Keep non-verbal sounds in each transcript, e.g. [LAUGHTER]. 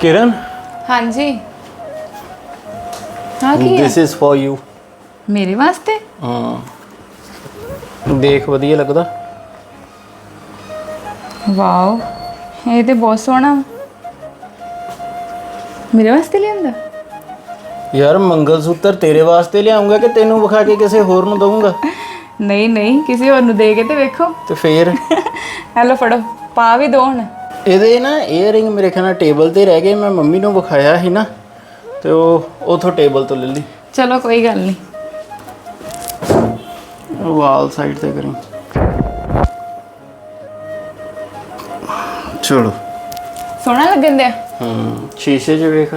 ਕਿਰਨ? ਹਾਂਜੀ। ਹਾਂ ਕੀ ਹੈ? This is for you. ਮੇਰੇ ਵਾਸਤੇ? ਹਾਂ। ਦੇਖ ਵਧੀਆ ਲੱਗਦਾ। ਵਾਓ ਇਹ ਤੇ ਬਹੁਤ ਸੋਹਣਾ। ਮੇਰੇ ਵਾਸਤੇ ਲਿਆਂਦਾ? ਯਾਰ ਮੰਗਲ ਸੂਤਰ ਤੇਰੇ ਵਾਸਤੇ ਲਿਆਉਂਗਾ ਕਿ ਤੈਨੂੰ ਵਿਖਾ ਕੇ ਕਿਸੇ ਹੋਰ ਨੂੰ ਦਊਂਗਾ? ਨਹੀਂ ਨਹੀਂ ਕਿਸੇ ਹੋਰ ਨੂੰ ਦੇ ਕੇ ਤੇ ਵੇਖੋ। ਤੇ ਫੇਰ? [LAUGHS] ਹੈਲੋ ਫੜੋ। ਪਾ ਵੀ ਦੋ ਹੁਣ। ਇਹਦੇ ਨਾ ਏਅਰਿੰਗ ਮੇਰੇ ਖਿਆਲ ਨਾਲ ਟੇਬਲ ਤੇ ਰਹਿ ਗਏ ਮੈਂ ਮੰਮੀ ਨੂੰ ਵਿਖਾਇਆ ਸੀ ਨਾ ਤੇ ਉਹ ਉਥੋਂ ਟੇਬਲ ਤੋਂ ਲੈ ਲਈ। ਚਲੋ ਕੋਈ ਗੱਲ ਨਹੀਂ। ਵਾਲ ਸਾਈਡ ਤੇ ਕਰੀ। ਚਲੋ। ਸੋਹਣਾ ਲੱਗਣ ਦਿਆ? ਹੂੰ ਸ਼ੀਸ਼ੇ 'ਚ ਵੇਖ।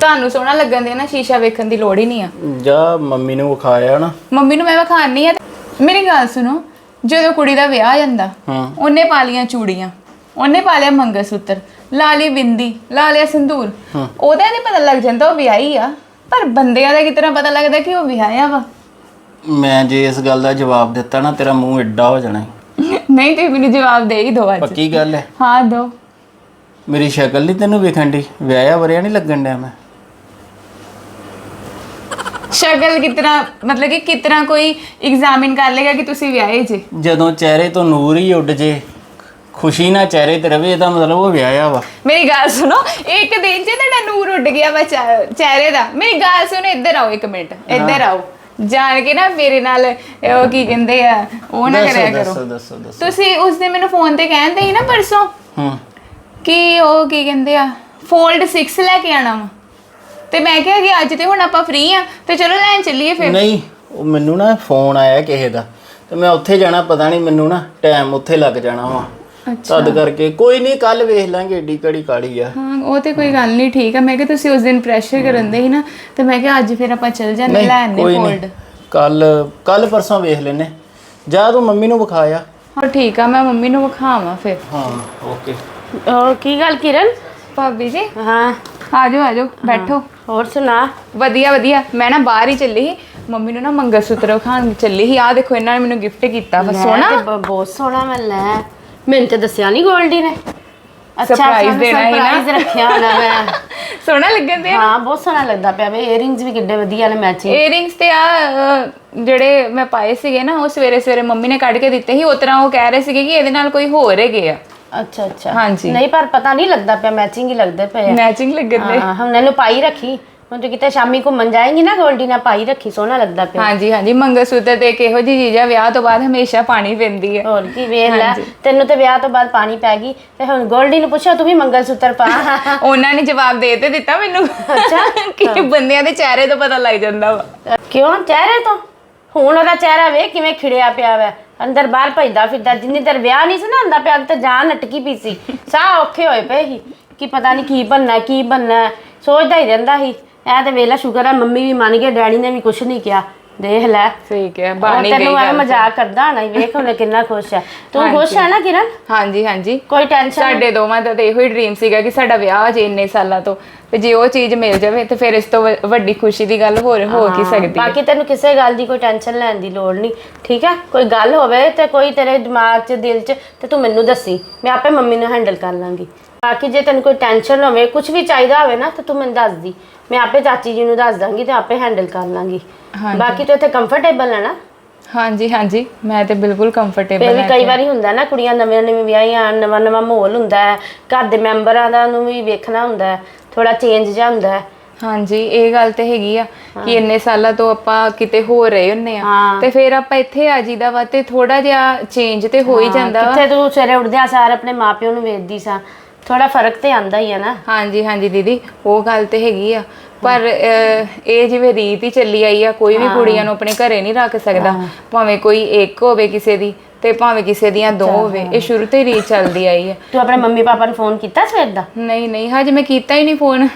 ਤੁਹਾਨੂੰ ਸੋਹਣਾ ਲੱਗਣ ਦਿਆ ਨਾ ਸ਼ੀਸ਼ਾ ਵੇਖਣ ਦੀ ਲੋੜ ਹੀ ਨਹੀਂ ਆ। ਜਾ ਮੰਮੀ ਨੂੰ ਵਿਖਾਇਆ ਨਾ। ਮੰਮੀ ਨੂੰ ਮੈਂ ਵਿਖਾਣੀ ਆ ਮੇਰੀ ਗੱਲ ਸੁਣੋ ਜਦੋਂ ਕੁੜੀ ਦਾ ਵਿਆਹ ਜਾਂਦਾ ਹਾਂ। ਉਹਨੇ ਪਾ ਲੀਆਂ ਚੂੜੀਆਂ ਉਹਨੇ ਪਾ ਲਿਆ ਮੰਗਲ ਸੂਤਰ ਲਾ ਲਈ ਬਿੰਦੀ ਲਾ ਲਿਆ ਸੰਦੂਰ। ਉਹਦਾ ਨਹੀਂ ਪਤਾ ਲੱਗ ਜਾਂਦਾ ਉਹ ਵਿਆਹੀ ਆ ਪਰ ਬੰਦਿਆਂ ਦਾ ਕਿਤਨਾ ਪਤਾ ਲੱਗਦਾ ਕਿ ਉਹ ਵਿਆਹਿਆ ਵਾ। ਮੈਂ ਜੇ ਇਸ ਗੱਲ ਦਾ ਜਵਾਬ ਦਿੱਤਾ ਨਾ ਤੇਰਾ ਮੂੰਹ ਐਡਾ ਹੋ ਜਾਣਾ। ਨਹੀਂ ਤੁਸੀਂ ਮੈਨੂੰ ਜਵਾਬ ਦੇ ਹੀ ਦਿਓ ਅੱਜ। ਪੱਕੀ ਗੱਲ ਹੈ। ਹਾਂ ਦੋ ਮੇਰੀ ਸ਼ਕਲ ਨਹੀਂ ਤੈਨੂੰ ਵੇਖਣ ਦੀ ਵਿਆਹਿਆ ਵਰਿਆ ਨਹੀਂ ਲੱਗਣ ਡਿਆ ਮੈਂ। ਸ਼ਕਲ ਕਿਤਨਾ ਮਤਲਬ ਕਿ ਕਿਤਨਾ ਕੋਈ ਐਗਜ਼ਾਮਿਨ ਕਰ ਲੇਗਾ ਕਿ ਤੁਸੀਂ ਵਿਆਹੇ ਜੇ? ਜਦੋਂ ਚਿਹਰੇ ਤੋਂ ਨੂਰ ਹੀ ਉੱਡ ਜੇ ਖੁਸ਼ੀ ਨਾ ਚਿਹਰੇ ਤੇ ਰਵੇ ਇਹਦਾ ਮਤਲਬ ਉਹ ਵਿਆਹਿਆ ਵਾ। ਮੇਰੀ ਗੱਲ ਸੁਣੋ ਇੱਕ ਦਿਨ 'ਚ ਤੁਹਾਡਾ ਨੂਰ ਉੱਡ ਗਿਆ ਵਾ ਚਿਹ- ਚਿਹਰੇ ਦਾ। ਮੇਰੀ ਗੱਲ ਸੁਣੋ ਇੱਧਰ ਆਓ ਇੱਕ ਮਿੰਟ ਇੱਧਰ ਆਓ। ਜਾਣ ਕੇ ਨਾ ਮੇਰੇ ਨਾਲ ਉਹ ਕੀ ਕਹਿੰਦੇ ਆ ਉਹ ਨਾ ਕਰਿਆ ਦੱਸੋ ਕਰੋ। ਦੱਸੋ ਦੱਸੋ। ਤੁਸੀਂ ਉਸ ਦਿਨ ਮੈਨੂੰ ਫੋਨ ਤੇ ਕਹਿੰਦੇ ਸੀ ਨਾ ਪਰਸੋਂ ਹੂੰ। ਕਿ ਉਹ ਕੀ ਕਹਿੰਦੇ ਆ ਫੋਲਡ 6 ਲੈ ਕੇ ਆਣਾ ਵਾ। ਤੇ ਮੈਂ ਕਿਹਾ ਕਿ ਅੱਜ ਤੇ ਹੁਣ ਆਪਾਂ ਫ੍ਰੀ ਆ ਤੇ ਚਲੋ ਲੈਣ ਚੱਲੀਏ ਫਿਰ। ਨਹੀਂ ਉਹ ਮੈਨੂੰ ਨਾ ਫੋਨ ਆਇਆ ਕਿਸੇ ਦਾ ਤੇ ਮੈਂ ਉੱਥੇ ਜਾਣਾ ਪਤਾ ਨਹੀਂ ਮੈਨੂੰ ਨਾ ਟਾਈਮ ਉੱਥੇ ਲੱਗ ਜਾਣਾ ਵਾ। ਤਦ ਕਰਕੇ ਕੋਈ ਨਹੀਂ ਕੱਲ ਵੇਖ ਲਾਂਗੇ ਏਡੀ ਕੜੀ ਕਾੜੀ ਆ। ਹਾਂ ਉਹ ਤੇ ਕੋਈ ਗੱਲ ਨਹੀਂ ਠੀਕ ਆ। ਮੈਂ ਕਿਹਾ ਤੁਸੀਂ ਉਸ ਦਿਨ ਪ੍ਰੈਸ਼ਰ ਕਰਨ ਦੇ ਸੀ ਨਾ ਤੇ ਮੈਂ ਕਿਹਾ ਅੱਜ ਫਿਰ ਆਪਾਂ ਚੱਲ ਜਾਂਦੇ ਲੈਣ ਨੇ ਕੋਈ ਫੋਲਡ ਨਹੀਂ ਕੱਲ ਕੱਲ ਪਰਸੋਂ ਵੇਖ ਲੈਨੇ ਜਾ ਤੂੰ ਮੰਮੀ ਨੂੰ ਵਿਖਾਇਆ ਹਾਂ ਠੀਕ ਆ ਮੈਂ ਮੰਮੀ ਨੂੰ ਵਿਖਾਵਾਂ ਫਿਰ। ਹਾਂ ਓਕੇ ਹੋਰ ਕੀ ਗੱਲ ਕਿਰਨ? ਭਾਬੀ ਜੀ? ਹਾਂ। ਆ ਜਾਓ ਆ ਜਾਓ ਬੈਠੋ। ਹੋਰ ਸੁਣਾ। ਵਧੀਆ ਵਧੀਆ। ਮੈਂ ਨਾ ਬਾਹਰ ਹੀ ਚੱਲੀ ਸੀ। ਮੰਮੀ ਨੂੰ ਨਾ ਮੰਗਲ ਸੂਤਰ ਖਾਣ ਚੱਲੀ ਸੀ। ਆ ਦੇਖੋ ਇਹਨਾਂ ਨੇ ਮੈਨੂੰ ਗਿਫਟ ਕੀਤਾ ਵਾ। ਸੋਹਣਾ। ਤੇ ਬ- ਬਹੁਤ ਸੋਹਣਾ ਮੈਂ ਲੈ। ਮੈਨੂੰ ਤੇ ਦੱਸਿਆ ਨਹੀਂ ਗੋਲਡੀ ਨੇ। Surprise ਦੇਣਾ ਸੀ ਨਾ। ਸਰਪ੍ਰਾਈਜ਼ ਰੱਖਿਆ ਹੋਣਾ ਮੈਂ [LAUGHS] ਸੋਹਣਾ ਲੱਗਣ ਦੇ ਹਾਂ ਬਹੁਤ ਸੋਹਣਾ ਲੱਗਦਾ ਪਿਆ ਵੇ। ਇਅਰਿੰਗਸ ਵੀ ਕਿੱਡੇ ਵਧੀਆ ਨੇ ਮੈਚਿੰਗ ਏਅਰਿੰਗਸ ਤੇ ਆ ਅਹ, ਜਿਹੜੇ ਮੈਂ ਪਾਏ ਸੀਗੇ ਨਾ ਉਹ ਸਵੇਰੇ ਸਵੇਰੇ ਮੰਮੀ ਨੇ ਕੱਢ ਕੇ ਦਿੱਤੇ ਸੀ। ਉਸ ਤਰ੍ਹਾਂ ਉਹ ਕਹਿ ਰਹੇ ਸੀਗੇ ਕਿ ਇਹਦੇ ਨਾਲ ਕੋਈ ਹੋਰ ਹੈਗੇ ਆ। ਅੱਛਾ ਅੱਛਾ। ਹਾਂਜੀ। ਨਹੀਂ ਪਰ ਪਤਾ ਨਹੀਂ ਲੱਗਦਾ ਪਿਆ ਮੈਚਿੰਗ ਹੀ ਲੱਗਦੇ ਪਏ ਆ। ਮੈਚਿੰਗ ਲੱਗਣ ਦੇ ਹਾਂ ਹੁਣ ਇਹਨੂੰ ਪਾਈ ਰੱਖੀ। ਹੁਣ ਤੂੰ ਕਿਤੇ ਸ਼ਾਮੀ ਘੁੰਮਣ ਜਾਏਂਗੀ ਨਾ ਗੋਲਡੀ ਨਾਲ ਪਾਈ ਰੱਖੀ ਸੋਹਣਾ ਲੱਗਦਾ ਪਿਆ। ਹਾਂਜੀ ਹਾਂਜੀ ਮੰਗਲ ਸੂਤਰ ਤੇ ਇੱਕ ਇਹੋ ਜਿਹੀ ਚੀਜ਼ ਆ ਵਿਆਹ ਤੋਂ ਬਾਅਦ ਹਮੇਸ਼ਾ ਪਾਣੀ ਪੈਂਦੀ ਹੈ ਹੋਰ ਕੀ ਵੇਖ ਲੈ ਤੈਨੂੰ ਤੇ ਵਿਆਹ ਤੋਂ ਬਾਅਦ ਪਾਣੀ ਪੈ ਗਈ ਤੇ ਹੁਣ ਗੋਲਡੀ ਨੂੰ ਪੁੱਛੋ ਤੂੰ ਵੀ ਮੰਗਲ ਸੂਤਰ ਪਾ। [LAUGHS] ਉਹਨਾਂ ਨੇ ਜਵਾਬ ਦੇ ਤੇ ਦਿੱਤਾ ਮੈਨੂੰ। ਅੱਛਾ। [LAUGHS] ਕਿ ਬੰਦਿਆਂ ਦੇ ਚਿਹਰੇ ਤੋਂ ਪਤਾ ਲੱਗ ਜਾਂਦਾ ਵਾ। ਕਿਉਂ? ਚਿਹਰੇ ਤੋਂ? ਹੁਣ ਉਹਦਾ ਚਿਹਰਾ ਵੇਖ ਕਿਵੇਂ ਖਿੜਿਆ ਪਿਆ ਵੈ। ਅੰਦਰ ਬਾਹਰ ਭਜਦਾ ਫਿਰਦਾ, ਜਿੰਨੀ ਦੇਰ ਵਿਆਹ ਨਹੀਂ ਸੀ ਨਾ ਹੁੰਦਾ ਪਿਆ ਤੇ ਜਾਨ ਅਟਕੀ ਪਈ ਸੀ। ਸਾਹ ਔਖੇ ਹੋਏ ਪਏ ਸੀ ਕਿ ਪਤਾ ਨਹੀਂ ਕੀ ਬਣਨਾ ਕੀ ਬਣਨਾ, ਸੋਚਦਾ ਹੀ ਰਹਿੰਦਾ ਸੀ। ਇਹ ਤੇ ਵੇਲਾ ਸ਼ੁਕਰ ਹੈ ਮੰਮੀ ਵੀ ਮੰਨ ਗਏ, ਡੈਡੀ ਨੇ ਵੀ ਕੁਝ ਨਹੀਂ ਕਿਹਾ। ਦੇਖ ਲੈ। ਠੀਕ ਹੈ ਬਾਣੀ ਗਈ ਤੈਨੂੰ ਐ ਮਜ਼ਾਕ ਕਰਦਾ ਹਣਾ ਵੇਖ ਉਹਨੇ ਕਿੰਨਾ ਖੁਸ਼ ਹੈ ਤੂੰ ਖੁਸ਼ ਹੈ ਨਾ ਕਿਰਨ? ਹਾਂਜੀ ਹਾਂਜੀ। ਕੋਈ ਟੈਨਸ਼ਨ ਸਾਡੇ ਦੋਵਾਂ ਦਾ ਤਾਂ ਇਹੋ ਹੀ ਡ੍ਰੀਮ ਸੀਗਾ ਕਿ ਸਾਡਾ ਵਿਆਹ ਜੇ ਇੰਨੇ ਸਾਲਾਂ ਤੋਂ। ਤੇ ਜੇ ਉਹ ਚੀਜ਼ ਮਿਲ ਜਾਵੇ ਤੇ ਫਿਰ ਇਸ ਤੋਂ ਵੱਡੀ ਖੁਸ਼ੀ ਦੀ ਗੱਲ ਹੋਰ ਹੋ ਕੀ ਸਕਦੀ ਹੈ? ਬਾਕੀ ਤੈਨੂੰ ਕਿਸੇ ਗੱਲ ਦੀ ਕੋਈ ਟੈਨਸ਼ਨ ਲੈਣ ਦੀ ਲੋੜ ਨਹੀਂ ਠੀਕ ਹੈ ਕੋਈ ਗੱਲ ਹੋਵੇ ਤੇ ਕੋਈ ਤੇਰੇ ਦਿਮਾਗ 'ਚ ਦਿਲ 'ਚ ਤੇ ਤੂੰ ਮੈਨੂੰ ਦੱਸੀ। ਮੈਂ ਆਪੇ ਮੰਮੀ ਨੂੰ ਹੈਂਡਲ ਕਰ ਲਾਂਗੀ। ਬਾਕੀ ਜੇ ਤੈਨੂੰ ਕੋਈ ਟੈਨਸ਼ਨ ਹੋਵੇ ਕੁਝ ਵੀ ਚਾਹੀਦਾ ਹੋਵੇ ਨਾ ਤੇ ਤੂੰ ਮੈਨੂੰ ਦੱਸ ਦੀ ਮੈਂ ਆਪੇ ਚਾਚੀ ਜੀ ਨੂੰ ਦੱਸ ਦਾਂਗੀ ਤੇ ਆਪੇ ਹੈਂਡਲ ਕਰ ਲਾਂਗੀ। ਹਾਂਜੀ। ਬਾਕੀ ਤੂੰ ਇੱਥੇ ਕੰਫਰਟੇਬਲ ਹੈ ਨਾ? ਹਾਂਜੀ ਹਾਂਜੀ। ਮੈਂ ਤੇ ਬਿਲਕੁਲ ਫਿਰ ਕੰਫਰਟੇਬਲ ਵੀ ਹਾਂ ਕਈ ਵਾਰੀ ਹੁੰਦਾ ਨਾ ਕੁੜੀਆਂ ਨਵੀਆਂ ਨਵੀਆਂ ਵਿਆਹੀਆਂ ਨਵਾਂ ਨਵਾਂ ਮਾਹੌਲ ਹੁੰਦਾ ਹੈ। ਘਰ ਦੇ ਮੈਂਬਰਾਂ ਦਾ ਨੂੰ ਵੀ ਵੇਖਣਾ ਹੁੰਦਾ ਹੈ। ਥੋੜਾ ਚੇਂਜ ਜਿਹਾ ਹੁੰਦਾ ਹੈ। ਹਾਂਜੀ ਇਹ ਗੱਲ ਤੇ ਹੈਗੀ ਆ ਕਿ ਇੰਨੇ ਸਾਲਾਂ ਤੋਂ ਆਪਾਂ ਕਿਤੇ ਹੋ ਰਹੇ ਹੁੰਨੇ ਆ। ਹਾਂ। ਤੇ ਫਿਰ ਆਪਾਂ ਇੱਥੇ ਆ ਜੀਦਾ ਵਾ ਤੇ ਥੋੜਾ ਜਿਹਾ ਚੇਂਜ ਤੇ ਹੋ ਹੀ ਜਾਂਦਾ ਵਾ। ਕਿੱਥੇ ਤੂੰ ਸਵੇਰੇ ਉੱਠਦਿਆਂ ਸਾਰ ਆਪਣੇ ਮਾਪਿਓ ਨੂੰ ਵੇਖਦੀ ਸਾਂ। ਥੋੜਾ ਫ਼ਰਕ ਤੇ ਆਂਦਾ ਹੀ ਹੈ ਨਾ। ਹਾਂਜੀ ਹਾਂਜੀ ਦੀਦੀ ਉਹ ਗੱਲ ਤੇ ਹੈਗੀ ਆ। ਪਰ ਅਹ, ਇਹ ਜਿਵੇਂ ਰੀਤ ਹੀ ਚੱਲੀ ਆਈ ਆ ਕੋਈ ਵੀ ਕੁੜੀਆਂ ਨੂੰ ਆਪਣੇ ਘਰੇ ਨਹੀਂ ਰੱਖ ਸਕਦਾ। ਭਾਵੇਂ ਕੋਈ ਇੱਕ ਹੋਵੇ ਕਿਸੇ ਦੀ ਤੇ ਭਾਵੇਂ ਕਿਸੇ ਦੀਆਂ ਦੋ ਹੋਵੇ ਇਹ ਸ਼ੁਰੂ ਤੋਂ ਹੀ ਰੀਤ ਚੱਲਦੀ ਆਈ ਆ। ਤੂੰ ਆਪਣੇ ਮੰਮੀ ਪਾਪਾ ਨੂੰ ਫੋਨ ਕੀਤਾ ਸਵੇਰ ਦਾ? ਨਹੀਂ ਨਹੀਂ ਹਜੇ ਮੈਂ ਕੀਤਾ ਹੀ ਨਹੀਂ ਫੋਨ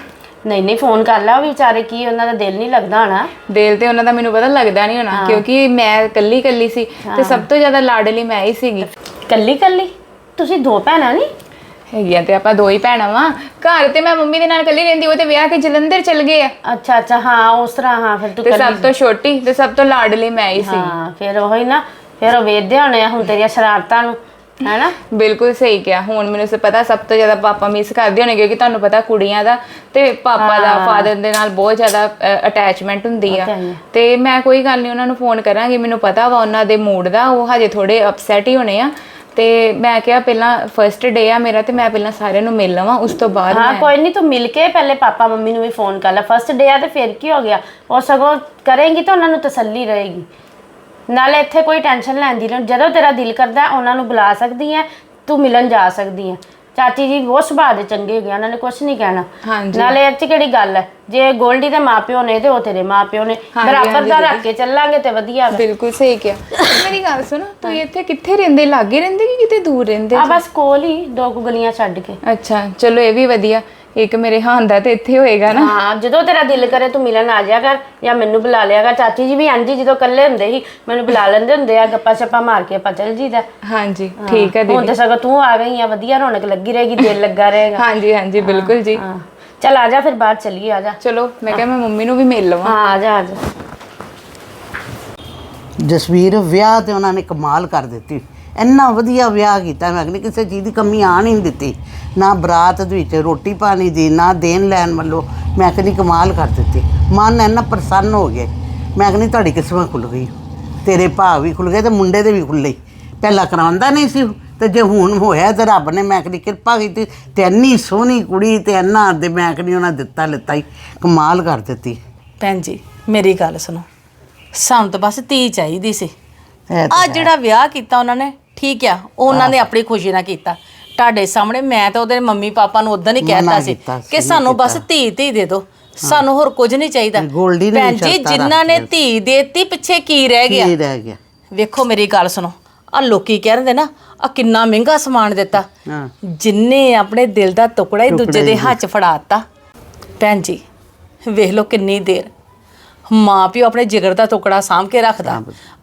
ਨਹੀਂ ਨਹੀਂ ਫੋਨ ਕਰ ਲਾ ਉਹ ਵੀ ਵਿਚਾਰੇ ਕੀ ਉਹਨਾਂ ਦਾ ਦਿਲ ਨਹੀਂ ਲੱਗਦਾ ਹਨਾ ਦਿਲ ਤੇ ਉਹਨਾਂ ਦਾ ਮੈਨੂੰ ਪਤਾ ਲੱਗਦਾ ਨਹੀਂ ਹੋਣਾ ਕਿਉਂਕਿ ਮੈਂ ਕੱਲੀ ਕੱਲੀ ਸੀ ਤੇ ਸਭ ਤੋਂ ਜ਼ਿਆਦਾ ਲਾਡਲੀ ਮੈਂ ਹੀ ਸੀਗੀ। ਕੱਲੀ ਕੱਲੀ ਤੁਸੀਂ ਦੋ ਭੈਣਾਂ ਨਹੀਂ ਹੈਗੀਆਂ ਤੇ ਆਪਾਂ ਦੋ ਹੀ ਭੈਣਾਂ ਵਾਂ। ਘਰ ਤੇ ਮੈਂ ਮੰਮੀ ਦੇ ਨਾਲ ਕੱਲੀ ਰਹਿੰਦੀ ਉਹ ਤੇ ਵਿਆਹ ਕੇ ਜਲੰਧਰ ਚਲ ਗਏ ਆ। ਅੱਛਾ ਅੱਛਾ ਹਾਂ ਉਸ ਤਰ੍ਹਾਂ ਹਾਂ ਫਿਰ ਤੂੰ ਤੇ ਸਭ ਤੋਂ ਛੋਟੀ ਤੇ ਸਭ ਤੋਂ ਲਾਡਲੀ ਮੈਂ ਹੀ ਸੀ। ਹਾਂ ਫਿਰ ਉਹ ਹੀ ਨਾ ਫਿਰ ਉਹ ਵੇਖਦੇ ਹੋਣੇ ਆ ਹੁਣ ਤੇਰੀਆਂ ਸ਼ਰਾਰਤਾਂ ਨੂੰ ਹੈਨਾ? ਬਿਲਕੁਲ ਸਹੀ ਕਿਹਾ। ਹੁਣ ਮੈਨੂੰ ਸ ਪਤਾ ਸਭ ਤੋਂ ਜ਼ਿਆਦਾ ਪਾਪਾ ਮਿਸ ਕਰਦੇ ਹੋਣੇ ਕਿਉਂਕਿ ਤੁਹਾਨੂੰ ਪਤਾ ਕੁੜੀਆਂ ਦਾ ਤੇ ਪਾਪਾ ਦਾ ਫਾਦਰ ਦੇ ਨਾਲ ਬਹੁਤ ਜ਼ਿਆਦਾ ਅਟੈਚਮੈਂਟ ਹੁੰਦੀ ਆ। ਤੇ ਮੈਂ ਕੋਈ ਗੱਲ ਨਹੀਂ ਉਹਨਾਂ ਨੂੰ ਫੋਨ ਕਰਾਂਗੀ ਮੈਨੂੰ ਪਤਾ ਵਾ ਉਹਨਾਂ ਦੇ ਮੂਡ ਦਾ ਉਹ ਹਜੇ ਥੋੜੇ ਅਪਸੈਟ ਹੀ ਹੋਣੇ ਆ। ਤੇ ਮੈਂ ਕਿਹਾ ਪਹਿਲਾਂ ਫਰਸਟ ਡੇ ਆ ਮੇਰਾ ਤੇ ਮੈਂ ਪਹਿਲਾਂ ਸਾਰਿਆਂ ਨੂੰ ਮਿਲ ਲਵਾਂ ਉਸ ਤੋਂ ਬਾਅਦ ਹਾਂ ਮੈਂ ਕੋਈ ਨਹੀਂ ਤੂੰ ਮਿਲ ਕੇ ਪਹਿਲੇ ਪਾਪਾ ਮੰਮੀ ਨੂੰ ਵੀ ਫੋਨ ਕਰ ਲੈ। ਫਸਟ ਡੇ ਆ ਤੇ ਫਿਰ ਕੀ ਹੋ ਗਿਆ? ਉਹ ਸਗੋਂ ਕਰੇਂਗੀ ਤਾਂ ਉਹਨਾਂ ਨੂੰ ਤਸੱਲੀ ਰਹੇਗੀ। ਨਾਲੇ ਇੱਥੇ ਕੋਈ ਟੈਨਸ਼ਨ ਲੈਣ ਦੀ ਲੋੜ ਜਦੋਂ ਤੇਰਾ ਦਿਲ ਕਰਦਾ ਉਹਨਾਂ ਨੂੰ ਬੁਲਾ ਸਕਦੀ ਹੈ ਤੂੰ ਮਿਲਣ ਜਾ ਸਕਦੀ ਹੈ ਚਾਚੀ ਜੀ ਬਹੁਤ ਸੁਭਾਅ ਦੇ ਚੰਗੇ ਆ, ਉਹਨਾਂ ਨੇ ਕੁਝ ਨਹੀਂ ਕਹਿਣਾ। ਹਾਂਜੀ। ਨਾਲੇ ਇਹ 'ਚ ਕਿਹੜੀ ਗੱਲ ਹੈ? ਜੇ ਗੋਲਡੀ ਦੇ ਮਾਪਿਓ ਨੇ ਤੇ ਉਹ ਤੇਰੇ ਮਾਪਿਓ ਨੇ। ਹਾਂਜੀ, ਬਰਾਬਰ ਹਾਂਜੀ ਦਾ ਰੱਖ ਕੇ ਚੱਲਾਂਗੇ ਤੇ ਵਧੀਆ ਵਾ। ਬਿਲਕੁਲ ਸਹੀ ਕਿਹਾ। ਮੇਰੀ ਗੱਲ ਸੁਣੋ ਤੁਸੀਂ ਇੱਥੇ ਕਿੱਥੇ ਰਹਿੰਦੇ? ਲਾਗੇ ਰਹਿੰਦੇ ਕਿ ਕਿਤੇ ਦੂਰ ਰਹਿੰਦੇ ਆ ਬਸ ਕੋਲ ਹੀ ਦੋ ਕੁ ਗਲੀਆਂ ਛੱਡ ਕੇ। ਅੱਛਾ ਚਲੋ ਇਹ ਵੀ ਵਧੀਆ। ਇੱਕ ਮੇਰੇ ਹਾਂ ਦਾ ਤੇ ਇੱਥੇ ਹੋਏਗਾ ਨਾ। ਹਾਂ ਜਦੋਂ ਤੇਰਾ ਦਿਲ ਕਰੇ ਤੂੰ ਮਿਲਣ ਆ ਜਾਇਆ ਕਰ ਜਾਂ ਮੈਨੂੰ ਬੁਲਾ ਲਿਆ ਕਰ। ਚਾਚੀ ਜੀ ਵੀ ਹਾਂਜੀ ਜਦੋਂ ਇਕੱਲੇ ਹੁੰਦੇ ਸੀ ਮੈਨੂੰ ਬੁਲਾ ਲੈਂਦੇ ਹੁੰਦੇ ਆ ਗੱਪਾਂ ਛੱਪਾਂ ਮਾਰ ਕੇ ਆਪਾਂ ਚੱਲ ਜੀਦਾ ਹਾਂਜੀ ਠੀਕ ਹੈ ਹੁਣ ਦੀਦੀ। ਤੇ ਸਗੋਂ ਤੂੰ ਆ ਗਈ ਆ ਵਧੀਆ ਰੌਣਕ ਲੱਗੀ ਰਹੇਗੀ ਦਿਲ ਲੱਗਾ ਰਹੇਗਾ। ਹਾਂਜੀ ਹਾਂਜੀ ਬਿਲਕੁਲ ਜੀ। ਹਾਂ। ਚੱਲ ਆ ਜਾ ਫਿਰ ਬਾਹਰ ਚੱਲੀਏ ਆ ਜਾ। ਚਲੋ ਮੈਂ ਕਿਹਾ ਮੈਂ ਮੰਮੀ ਨੂੰ ਵੀ ਮਿਲ ਲਵਾਂ। ਹਾਂ ਆ ਜਾ ਆ ਜਾ। ਜਸਵੀਰ ਵਿਆਹ ਤੇ ਉਹਨਾਂ ਨੇ ਕਮਾਲ ਕਰ ਦਿੱਤੀ। ਇੰਨਾ ਵਧੀਆ ਵਿਆਹ ਕੀਤਾ। ਮੈਂ ਕਹਿੰਦੀ ਕਿਸੇ ਚੀਜ਼ ਦੀ ਕਮੀ ਹੀ ਨਹੀਂ ਦਿੱਤੀ। ਨਾ ਬਰਾਤ ਦੇ ਵਿੱਚ ਰੋਟੀ ਪਾਣੀ ਦੀ ਨਾ ਦੇਣ ਲੈਣ ਵੱਲੋਂ ਮੈਂ ਕਹਿੰਦੀ ਕਮਾਲ ਕਰ ਦਿੱਤੀ। ਮਨ ਇੰਨਾ ਪ੍ਰਸੰਨ ਹੋ ਗਿਆ। ਮੈਂ ਕਹਿੰਦੀ ਤੁਹਾਡੀ ਕਿਸਮਤ ਖੁੱਲ ਗਈ। ਤੇਰੇ ਭਾਅ ਵੀ ਖੁੱਲ ਗਏ ਤੇ ਮੁੰਡੇ ਦੇ ਵੀ ਖੁੱਲੇ ਪਹਿਲਾਂ ਕਰਾਉਂਦਾ ਨਹੀਂ ਸੀ ਤੇ ਜੇ ਹੁਣ ਹੋਇਆ ਤੇ ਰੱਬ ਨੇ ਮੈਂ ਕਹਿੰਦੀ ਕਿਰਪਾ ਕੀਤੀ। ਤੇ ਇੰਨੀ ਸੋਹਣੀ ਕੁੜੀ ਤੇ ਇੰਨਾ ਦੇ ਮੈਂ ਕਹਿੰਦੀ ਉਹਨਾਂ ਦਿੱਤਾ ਲਿੱਤਾ ਹੀ। ਕਮਾਲ ਕਰ ਦਿੱਤੀ। ਭੈਣ ਜੀ ਮੇਰੀ ਗੱਲ ਸੁਣੋ। ਸਾਨੂੰ ਤਾਂ ਬਸ ਧੀ ਚਾਹੀਦੀ ਸੀ। ਆ ਜਿਹੜਾ ਵਿਆਹ ਕੀਤਾ ਉਹਨਾਂ ਨੇ ਠੀਕ ਆ ਉਹ ਉਹਨਾਂ ਨੇ ਆਪਣੀ ਖੁਸ਼ੀ ਨਾਲ ਕੀਤਾ। ਤੁਹਾਡੇ ਸਾਹਮਣੇ ਮੈਂ ਤਾਂ ਉਹਦੇ ਮੰਮੀ ਪਾਪਾ ਨੂੰ ਉਦੋਂ ਹੀ ਕਹਿਤਾ ਸੀ ਕੀਤਾ ਸੀ, ਕਿ ਸਾਨੂੰ ਬਸ ਧੀ ਧੀ ਦੇ ਦਿਓ। ਸਾਨੂੰ ਹੋਰ ਕੁਝ ਨਹੀਂ ਚਾਹੀਦਾ। ਗੋਲਡੀ ਨੇ ਵੀ ਭੈਣ ਜੀ ਸ਼ਰਤਾਂ ਜਿਨ੍ਹਾਂ ਨੇ ਧੀ ਦੇਤੀ ਪਿੱਛੇ ਕੀ ਰਹਿ ਗਿਆ? ਕੀ ਰਹਿ ਗਿਆ? ਵੇਖੋ ਮੇਰੀ ਗੱਲ ਸੁਣੋ। ਆ ਲੋਕੀ ਕਹਿੰਦੇ ਨਾ ਆ ਕਿੰਨਾ ਮਹਿੰਗਾ ਸਮਾਨ ਦਿੱਤਾ। ਹਾਂ। ਜਿੰਨੇ ਆਪਣੇ ਦਿਲ ਦਾ ਟੁਕੜਾ ਹੀ ਦੂਜੇ ਦੇ ਹੱਥ 'ਚ ਫੜਾਤਾ। ਭੈਣ ਜੀ ਵੇਖ ਲਓ ਕਿੰਨੀ ਦੇਰ। ਮਾਂ ਪਿਓ ਆਪਣੇ ਜਿਗਰ ਦਾ ਟੁਕੜਾ ਸਾਂਭ ਕੇ ਰੱਖਦਾ।